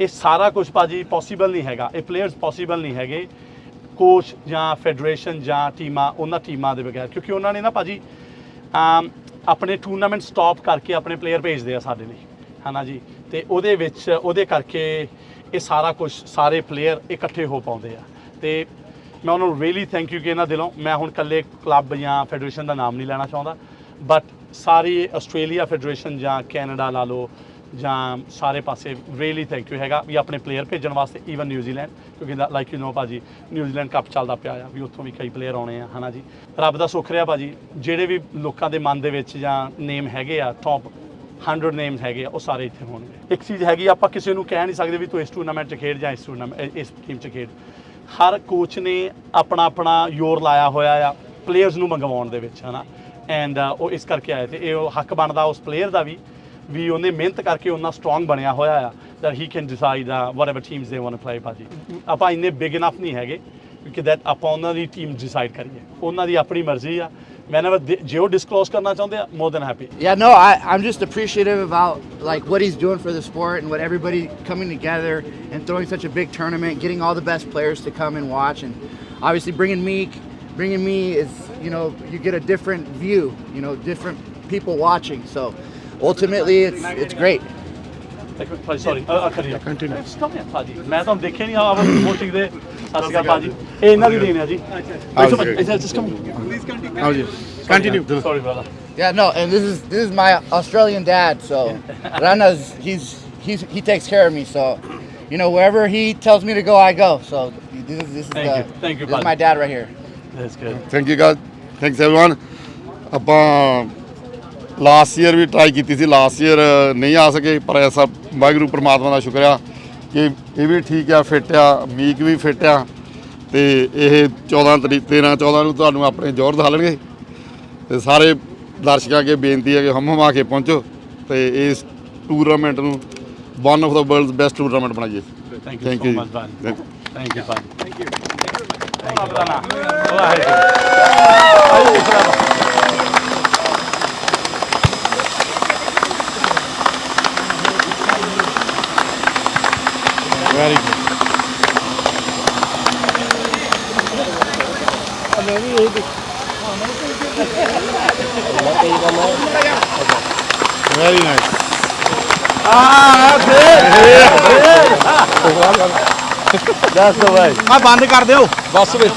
S1: ਇਹ ਸਾਰਾ ਕੁਝ ਭਾਜੀ ਪੋਸੀਬਲ ਨਹੀਂ ਹੈਗਾ। ਇਹ ਪਲੇਅਰਸ ਪੋਸੀਬਲ ਨਹੀਂ ਹੈਗੇ। ਕੋਚ ਜਾਂ ਫੈਡਰੇਸ਼ਨ ਜਾਂ ਟੀਮਾਂ, ਉਹਨਾਂ ਟੀਮਾਂ ਦੇ ਬਗੈਰ, ਕਿਉਂਕਿ ਉਹਨਾਂ ਨੇ ਨਾ ਭਾਜੀ ਆਮ ਆਪਣੇ ਟੂਰਨਾਮੈਂਟ ਸਟਾਪ ਕਰਕੇ ਆਪਣੇ ਪਲੇਅਰ ਭੇਜਦੇ ਆ ਸਾਡੇ ਲਈ, ਹਨਾ ਜੀ? ਤੇ ਉਹਦੇ ਵਿੱਚ, ਉਹਦੇ ਕਰਕੇ ਇਹ ਸਾਰਾ ਕੁਝ ਸਾਰੇ ਪਲੇਅਰ ਇਕੱਠੇ ਹੋ ਪਾਉਂਦੇ ਆ। ਤੇ ਮੈਂ ਉਹਨਾਂ ਨੂੰ ਰੀਲੀ ਥੈਂਕ ਯੂ ਕਿ ਇਹਨਾਂ ਦਿਲੋਂ, ਮੈਂ ਹੁਣ ਇਕੱਲੇ ਕਲੱਬ ਜਾਂ ਫੈਡਰੇਸ਼ਨ ਦਾ ਨਾਮ ਨਹੀਂ ਲੈਣਾ ਚਾਹੁੰਦਾ ਬਟ ਸਾਰੀ ਆਸਟ੍ਰੇਲੀਆ ਫੈਡਰੇਸ਼ਨ ਜਾਂ ਕੈਨੇਡਾ ਲਾ ਲਓ ਜਾਂ ਸਾਰੇ ਪਾਸੇ ਰੀਲੀ ਥੈਂਕ ਯੂ ਹੈਗਾ ਵੀ ਆਪਣੇ ਪਲੇਅਰ ਭੇਜਣ ਵਾਸਤੇ ਈਵਨ ਨਿਊਜ਼ੀਲੈਂਡ ਕਿਉਂਕਿ ਲਾਈਕ ਯੂ نو ਭਾਜੀ ਨਿਊਜ਼ੀਲੈਂਡ ਕੱਪ ਚੱਲਦਾ ਪਿਆ ਆ, ਵੀ ਉੱਥੋਂ ਵੀ ਕਈ ਪਲੇਅਰ ਆਉਣੇ ਆ, ਹਨਾ ਜੀ? ਰੱਬ ਦਾ ਸੁੱਖ ਰਿਹਾ ਭਾਜੀ, ਜਿਹੜੇ ਵੀ ਲੋਕਾਂ ਦੇ ਮਨ ਦੇ ਵਿੱਚ ਜਾਂ ਨੇਮ ਹੈਗੇ ਆ ਟੌਪ 100 ਨੇਮਸ ਹੈਗੇ ਆ, ਉਹ ਸਾਰੇ ਇੱਥੇ ਹੋਣਗੇ। ਇੱਕ ਚੀਜ਼ ਹੈਗੀ, ਆਪਾਂ ਕਿਸੇ ਨੂੰ ਕਹਿ ਨਹੀਂ ਸਕਦੇ ਵੀ ਤੂੰ ਇਸ ਟੂਰਨਾਮੈਂਟ 'ਚ ਖੇਡ ਜਾਂ ਇਸ ਟੂਰਨਾਮੈਂਟ ਇਸ ਟੀਮ 'ਚ ਖੇਡ। ਹਰ ਕੋਚ ਨੇ ਆਪਣਾ ਆਪਣਾ ਯੋਰ ਲਾਇਆ ਹੋਇਆ ਆ ਪਲੇਅਰਸ ਨੂੰ ਮੰਗਵਾਉਣ ਦੇ ਵਿੱਚ, ਹਨਾ? ਐਂਡ ਉਹ ਇਸ ਕਰਕੇ ਆਏ ਤੇ ਇਹ ਉਹ ਹੱਕ ਬਣਦਾ ਉਸ ਪਲੇਅਰ ਦਾ ਵੀ ਵੀ ਉਹਨੇ ਮਿਹਨਤ ਕਰਕੇ ਉਹਨਾਂ ਸਟਰੋਂਗ ਬਣਿਆ ਹੋਇਆ ਆ that he can decide uh, whatever teams they want to play ਭਾਜੀ ਆਪਾਂ ਇੰਨੇ ਬਿਗ ਇਨਫ ਨਹੀਂ ਹੈਗੇ ਕਿ that ਆਪਾਂ ਉਹਨਾਂ ਦੀ ਟੀਮ ਡਿਸਾਈਡ ਕਰੀਏ ਉਹਨਾਂ ਦੀ ਆਪਣੀ ਮਰਜ਼ੀ ਆ whenever they- ਜੇ ਉਹ ਡਿਸਕਲੋਜ਼ ਕਰਨਾ ਚਾਹੁੰਦੇ ਆ more than happy
S4: Yeah, no, I, I'm just appreciative about like what he's doing for the sport and what everybody coming together and throwing such a big tournament, getting all the best players to come and watch, and obviously bringing Meek, bringing me is you know you get a different view, you know, different people watching. So ultimately, it's it's great.
S1: ਭਾਜੀ sorry ਅਖਰੀ continue stop ਭਾਜੀ ਮੈਂ ਤੁਹਾਨੂੰ ਦੇਖਿਆ ਨਹੀਂ ਆ voting ਦੇ ਸਤਿ ਸ਼੍ਰੀ ਅਕਾਲ ਭਾਜੀ ਇਹ ਇਹਨਾਂ ਦੀ ਦੇਣ ਹੈ ਜੀ ਅੱਛਾ ਅੱਛਾ ਜਸਟ ਕਮ ਪਲੀਜ਼ ਕੰਟੀਨਿਊ
S3: ਆਓ ਜੀ continue
S1: sorry brother
S4: Yeah, no, and this is this is my Australian dad. So Rana's he's he's he takes care of me. So you know wherever he tells me to go, I go. So this is this is,
S1: Thank
S4: the,
S1: you. Thank you,
S4: this is my dad right here.
S1: That's good.
S5: Thank you, God. Thanks, everyone. ਆਪਾਂ last year ਵੀ try ਕੀਤੀ ਸੀ last year ਨਹੀਂ ਆ ਸਕੇ ਪਰ ਐਸਾ ਵਾਹਿਗੁਰੂ ਪ੍ਰਮਾਤਮਾ ਦਾ ਸ਼ੁਕਰ ਆ ਕਿ ਇਹ ਵੀ ਠੀਕ ਆ ਫਿੱਟ ਆ ਮੀਕ ਵੀ ਫਿੱਟ ਆ ਤੇ ਇਹ 14 ਤਰੀਕ 13 14 ਨੂੰ ਤੁਹਾਨੂੰ ਆਪਣੇ ਜ਼ੋਰ ਦਿਖਾਣਗੇ ਤੇ ਸਾਰੇ ਦਰਸ਼ਕਾਂ ਅੱਗੇ ਬੇਨਤੀ ਹੈ ਕਿ ਹਮ ਹਮਾ ਕੇ ਪਹੁੰਚੋ ਤੇ ਇਸ ਟੂਰਨਾਮੈਂਟ ਨੂੰ one of the world's best tournament ਬਣਾਈਏ। Thank you
S1: so. Much
S5: Thank-
S1: thank you ਭਾਜੀ
S2: thank you thank
S3: you Waheguru ਆ ਬੰਦ ਕਰ ਦਿਓ।
S1: ਬਸ ਵੇ।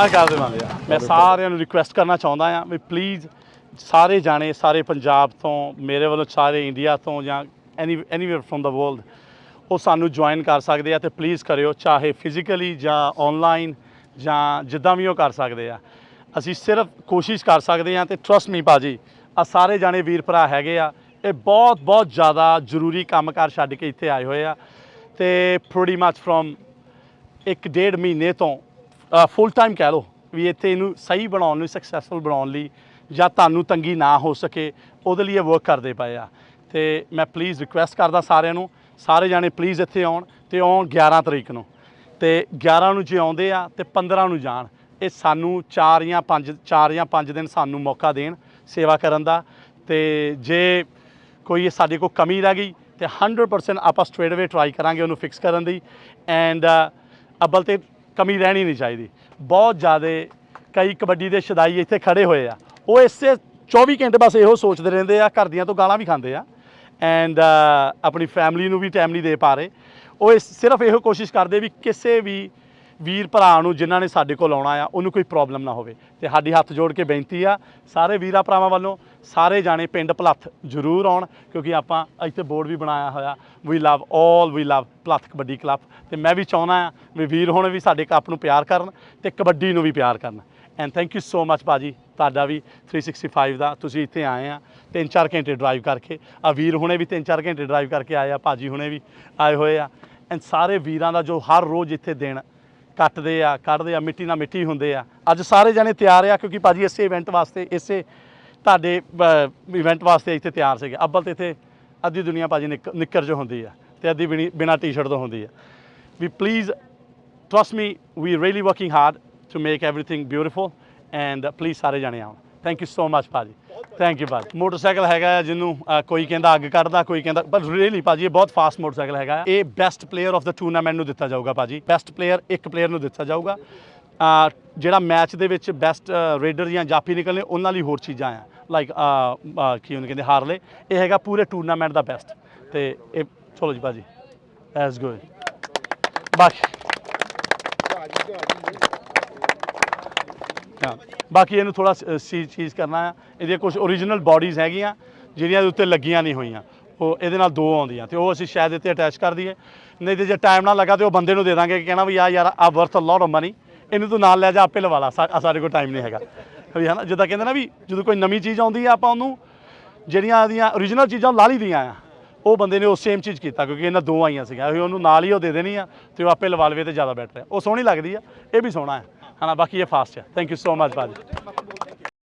S1: ਆ ਕਰ ਦੇ ਮੰਨਦੇ ਆ ਮੈਂ ਸਾਰਿਆਂ ਨੂੰ ਰਿਕੁਐਸਟ ਕਰਨਾ ਚਾਹੁੰਦਾ ਆ ਵੀ ਪਲੀਜ਼ ਸਾਰੇ ਜਾਣੇ ਸਾਰੇ ਪੰਜਾਬ ਤੋਂ ਮੇਰੇ ਵੱਲੋਂ ਸਾਰੇ ਇੰਡੀਆ ਤੋਂ ਜਾਂ any anywhere from the world ਉਹ ਸਾਨੂੰ ਜੁਆਇਨ ਕਰ ਸਕਦੇ ਆ ਤੇ ਪਲੀਜ਼ ਕਰਿਓ ਚਾਹੇ ਫਿਜ਼ੀਕਲੀ ਜਾਂ ਆਨਲਾਈਨ ਜਾਂ ਜਿੱਦਾਂ ਵੀ ਉਹ ਕਰ ਸਕਦੇ ਆ। ਅਸੀਂ ਸਿਰਫ ਕੋਸ਼ਿਸ਼ ਕਰ ਸਕਦੇ ਆ ਤੇ ਟਰਸਟ ਮੀ ਭਾਜੀ ਆ ਸਾਰੇ ਜਾਣੇ ਵੀਰ ਭਰਾ ਹੈਗੇ ਆ ਇਹ ਬਹੁਤ ਬਹੁਤ ਜ਼ਿਆਦਾ ਜ਼ਰੂਰੀ ਕੰਮਕਾਰ ਛੱਡ ਕੇ ਇੱਥੇ ਆਏ ਹੋਏ ਆ ਤੇ ਪ੍ਰੋਡੀ ਮੱਚ ਫਰੋਮ ਇੱਕ ਡੇਢ ਮਹੀਨੇ ਤੋਂ ਫੁੱਲ ਟਾਈਮ ਕਹਿ ਲਓ ਵੀ ਇੱਥੇ ਇਹਨੂੰ ਸਹੀ ਬਣਾਉਣ ਲਈ ਸਕਸੈਸਫੁਲ ਬਣਾਉਣ ਲਈ ਜਾਂ ਤੁਹਾਨੂੰ ਤੰਗੀ ਨਾ ਹੋ ਸਕੇ, ਉਹਦੇ ਲਈ ਇਹ ਵਰਕ ਕਰਦੇ ਪਏ ਆ। ਤੇ ਮੈਂ ਪਲੀਜ਼ ਰਿਕੁਐਸਟ ਕਰਦਾ ਸਾਰਿਆਂ ਨੂੰ, ਸਾਰੇ ਜਾਣੇ ਪਲੀਜ਼ ਇੱਥੇ ਆਉਣ ਤੇ ਆਉਣ 11 ਤਰੀਕ ਨੂੰ। ਤੇ 11 ਨੂੰ ਜੇ ਆਉਂਦੇ ਆ ਤੇ 15 ਨੂੰ ਜਾਣ। ਇਹ ਸਾਨੂੰ 4 ਜਾਂ 5 4 ਜਾਂ 5 ਦਿਨ ਸਾਨੂੰ ਮੌਕਾ ਦੇਣ ਸੇਵਾ ਕਰਨ ਦਾ। ਤੇ ਜੇ ਕੋਈ ਸਾਡੇ ਕੋਲ ਕਮੀ ਰਹਿ ਗਈ ਤੇ 100% ਆਪਾਂ ਸਟ੍ਰੇਟ ਅਵੇ ਟਰਾਈ ਕਰਾਂਗੇ ਉਹਨੂੰ ਫਿਕਸ ਕਰਨ ਦੀ। ਐਂਡ ਅੱਬਲ ਤੇ ਕਮੀ ਰਹਿਣੀ ਨਹੀਂ ਚਾਹੀਦੀ। ਬਹੁਤ ਜ਼ਿਆਦਾ ਕਈ ਕਬੱਡੀ ਦੇ ਸ਼ਦਾਈ ਇੱਥੇ ਖੜੇ ਹੋਏ ਆ। ਉਹ ਇਸੇ 24 ਘੰਟੇ ਬਸ ਇਹੋ ਸੋਚਦੇ ਰਹਿੰਦੇ ਆ, ਘਰ ਦੀਆਂ ਤੋਂ ਗਾਲਾਂ ਵੀ ਖਾਂਦੇ ਆ। ਐਂਡ ਆਪਣੀ ਫੈਮਿਲੀ ਨੂੰ ਵੀ ਟਾਈਮ ਨਹੀਂ ਦੇ ਪਾ ਰਹੇ। ਉਹ ਇਸ- ਸਿਰਫ ਇਹੋ ਕੋਸ਼ਿਸ਼ ਕਰਦੇ ਵੀ ਕਿਸੇ ਵੀ ਵੀਰ ਭਰਾ ਨੂੰ ਜਿਨ੍ਹਾਂ ਨੇ ਸਾਡੇ ਕੋਲ ਆਉਣਾ ਆ, ਉਹਨੂੰ ਕੋਈ ਪ੍ਰੋਬਲਮ ਨਾ ਹੋਵੇ। ਤੇ ਸਾਡੀ ਹੱਥ ਜੋੜ ਕੇ ਬੇਨਤੀ ਆ, ਸਾਰੇ ਵੀਰਾਂ ਭਰਾਵਾਂ ਵੱਲੋਂ ਸਾਰੇ ਜਾਣੇ ਪਿੰਡ ਭਲੱਥ ਜ਼ਰੂਰ ਆਉਣ, ਕਿਉਂਕਿ ਆਪਾਂ ਇੱਥੇ ਬੋਰਡ ਵੀ ਬਣਾਇਆ ਹੋਇਆ। We love 올 we love Bholath kabaddi club. ਤੇ ਮੈਂ ਵੀ ਚਾਹੁੰਦਾ ਆ ਵੀ ਵੀਰ ਹੁਣ ਵੀ ਸਾਡੇ ਕੱਪ ਨੂੰ ਪਿਆਰ ਕਰਨ ਤੇ ਕਬੱਡੀ ਨੂੰ ਵੀ ਪਿਆਰ ਕਰਨ। And thank you so much ਬਾਜੀ ਤੁਹਾਡਾ ਵੀ 365 ਦਾ ਤੁਸੀਂ ਇੱਥੇ ਆਏ ਆ, ਤਿੰਨ ਚਾਰ ਘੰਟੇ ਡਰਾਈਵ ਕਰਕੇ। ਆ ਵੀਰ ਹੁਣੇ ਵੀ ਤਿੰਨ ਚਾਰ ਘੰਟੇ ਡਰਾਈਵ ਕਰਕੇ ਆਏ ਆ, ਭਾਜੀ ਹੁਣੇ ਵੀ ਆਏ ਹੋਏ ਆ। ਐਂਡ ਸਾਰੇ ਵੀਰਾਂ ਦਾ ਜੋ ਹਰ ਰੋਜ਼ ਇੱਥੇ ਦਿਨ ਕੱਟਦੇ ਆ ਕੱਢਦੇ ਆ ਮਿੱਟੀ ਨਾਲ ਮਿੱਟੀ ਹੁੰਦੇ ਆ। ਅੱਜ ਸਾਰੇ ਜਣੇ ਤਿਆਰ ਆ ਕਿਉਂਕਿ ਭਾਜੀ ਇਸੇ ਇਵੈਂਟ ਵਾਸਤੇ ਇਸੇ ਤੁਹਾਡੇ ਇਵੈਂਟ ਵਾਸਤੇ ਇੱਥੇ ਤਿਆਰ ਸੀਗੇ। ਅੱਬਲ ਤੇ ਇੱਥੇ ਅੱਧੀ ਦੁਨੀਆ ਭਾਜੀ ਨਿੱਕ- ਨਿੱਕਰ ਜੋ ਹੁੰਦੀ ਆ ਤੇ ਅੱਧੀ ਬਿਨੀ- ਬਿਨਾਂ ਟੀ-ਸ਼ਰਟ ਤੋਂ ਹੁੰਦੀ ਆ। ਵੀ please trust me we really working hard to make everything beautiful and uh, ਸਾਰੇ ਜਾਣੇ ਆਉਣ ਥੈਂਕ ਯੂ ਸੋ ਮਚ ਭਾਜੀ। ਥੈਂਕ ਯੂ ਭਾਜੀ ਮੋਟਰਸਾਈਕਲ ਹੈਗਾ ਹੈ ਜਿਹਨੂੰ ਕੋਈ ਕਹਿੰਦਾ ਅੱਗ ਕੱਢਦਾ, ਕੋਈ ਕਹਿੰਦਾ, ਪਰ ਰੀਅਲੀ ਭਾਜੀ ਇਹ ਬਹੁਤ ਫਾਸਟ ਮੋਟਰਸਾਈਕਲ ਹੈਗਾ ਇਹ best player of the tournament ਨੂੰ ਦਿੱਤਾ ਜਾਊਗਾ ਭਾਜੀ। ਬੈਸਟ ਪਲੇਅਰ ਇੱਕ ਪਲੇਅਰ ਨੂੰ ਦਿੱਤਾ ਜਾਊਗਾ। ਜਿਹੜਾ ਮੈਚ ਦੇ ਵਿੱਚ ਬੈਸਟ ਰੇਡਰ ਜਾਂ ਜਾਫੀ ਨਿਕਲਨੇ, ਉਹਨਾਂ ਲਈ ਹੋਰ ਚੀਜ਼ਾਂ ਆ। ਲਾਈਕ ਕੀ ਉਹਨੂੰ ਕਹਿੰਦੇ, ਹਾਰਲੇ। ਇਹ ਹੈਗਾ ਪੂਰੇ ਟੂਰਨਾਮੈਂਟ ਦਾ ਬੈਸਟ ਤੇ ਇਹ, ਚਲੋ ਜੀ ਭਾਜੀ ਐਸ ਗੁੱਡ ਬਾਕੀ ਹਾਂ। ਬਾਕੀ ਇਹਨੂੰ ਥੋੜਾ ਸੀ ਚੀਜ਼ ਕਰਨਾ ਆ। ਇਹਦੀਆਂ ਕੁਝ ਓਰੀਜਨਲ ਬਾਡੀਜ਼ ਹੈਗੀਆਂ, ਜਿਹੜੀਆਂ ਇਹਦੇ ਉੱਤੇ ਲੱਗੀਆਂ ਨਹੀਂ ਹੋਈਆਂ। ਉਹ ਇਹਦੇ ਨਾਲ ਦੋ ਆਉਂਦੀਆਂ ਤੇ ਉਹ ਅਸੀਂ ਸ਼ਾਇਦ ਇੱਥੇ ਅਟੈਚ ਕਰ ਦਈਏ। ਨਹੀਂ ਤੇ ਜੇ ਟਾਈਮ ਨਾ ਲੱਗਾ ਤੇ ਉਹ ਬੰਦੇ ਨੂੰ ਦੇ ਦਾਂਗੇ ਕਿ ਕਹਿਣਾ ਵੀ ਆ ਯਾਰ ਆ worth a lot of money ਇਹਨੂੰ ਤੂੰ ਨਾਲ ਲੈ ਜਾ, ਆਪੇ ਲਵਾ ਲਾ। ਸਾਡੇ ਕੋਲ ਟਾਈਮ ਨਹੀਂ ਹੈਗਾ। ਵੀ ਹਨਾ, ਜਿੱਦਾਂ ਕਹਿੰਦੇ ਨਾ ਵੀ ਜਦੋਂ ਕੋਈ ਨਵੀਂ ਚੀਜ਼ ਆਉਂਦੀ ਆ ਆਪਾਂ ਉਹਨੂੰ, ਜਿਹੜੀਆਂ ਉਹਦੀਆਂ ਓਰੀਜਨਲ ਚੀਜ਼ਾਂ ਲਾ ਲਈ ਦੀਆਂ ਆ। ਉਹ ਬੰਦੇ ਨੇ ਉਹ ਸੇਮ ਚੀਜ਼ ਕੀਤਾ, ਕਿਉਂਕਿ ਇਹਨਾਂ ਦੋ ਆਈਆਂ ਸੀਗੀਆਂ। ਅਸੀਂ ਉਹਨੂੰ ਨਾਲ ਹੀ ਉਹ ਦੇ ਦੇਣੀ ਆ ਤੇ ਉਹ ਆਪੇ ਲਵਾ ਲਵੇ ਤੇ ਜ਼ਿਆਦਾ ਬੈਟਰ ਹੈ ਉਹ ਸੋਹਣੀ ਲੱਗਦੀ ਆ, ਇਹ ਵੀ ਸੋਹਣਾ ਹੈ ਹਨਾ ਬਾਕੀ ਇਹ ਫਾਸਟ ਹੈ ਥੈਂਕ ਯੂ ਸੋ ਮਚ ਭਾਜੀ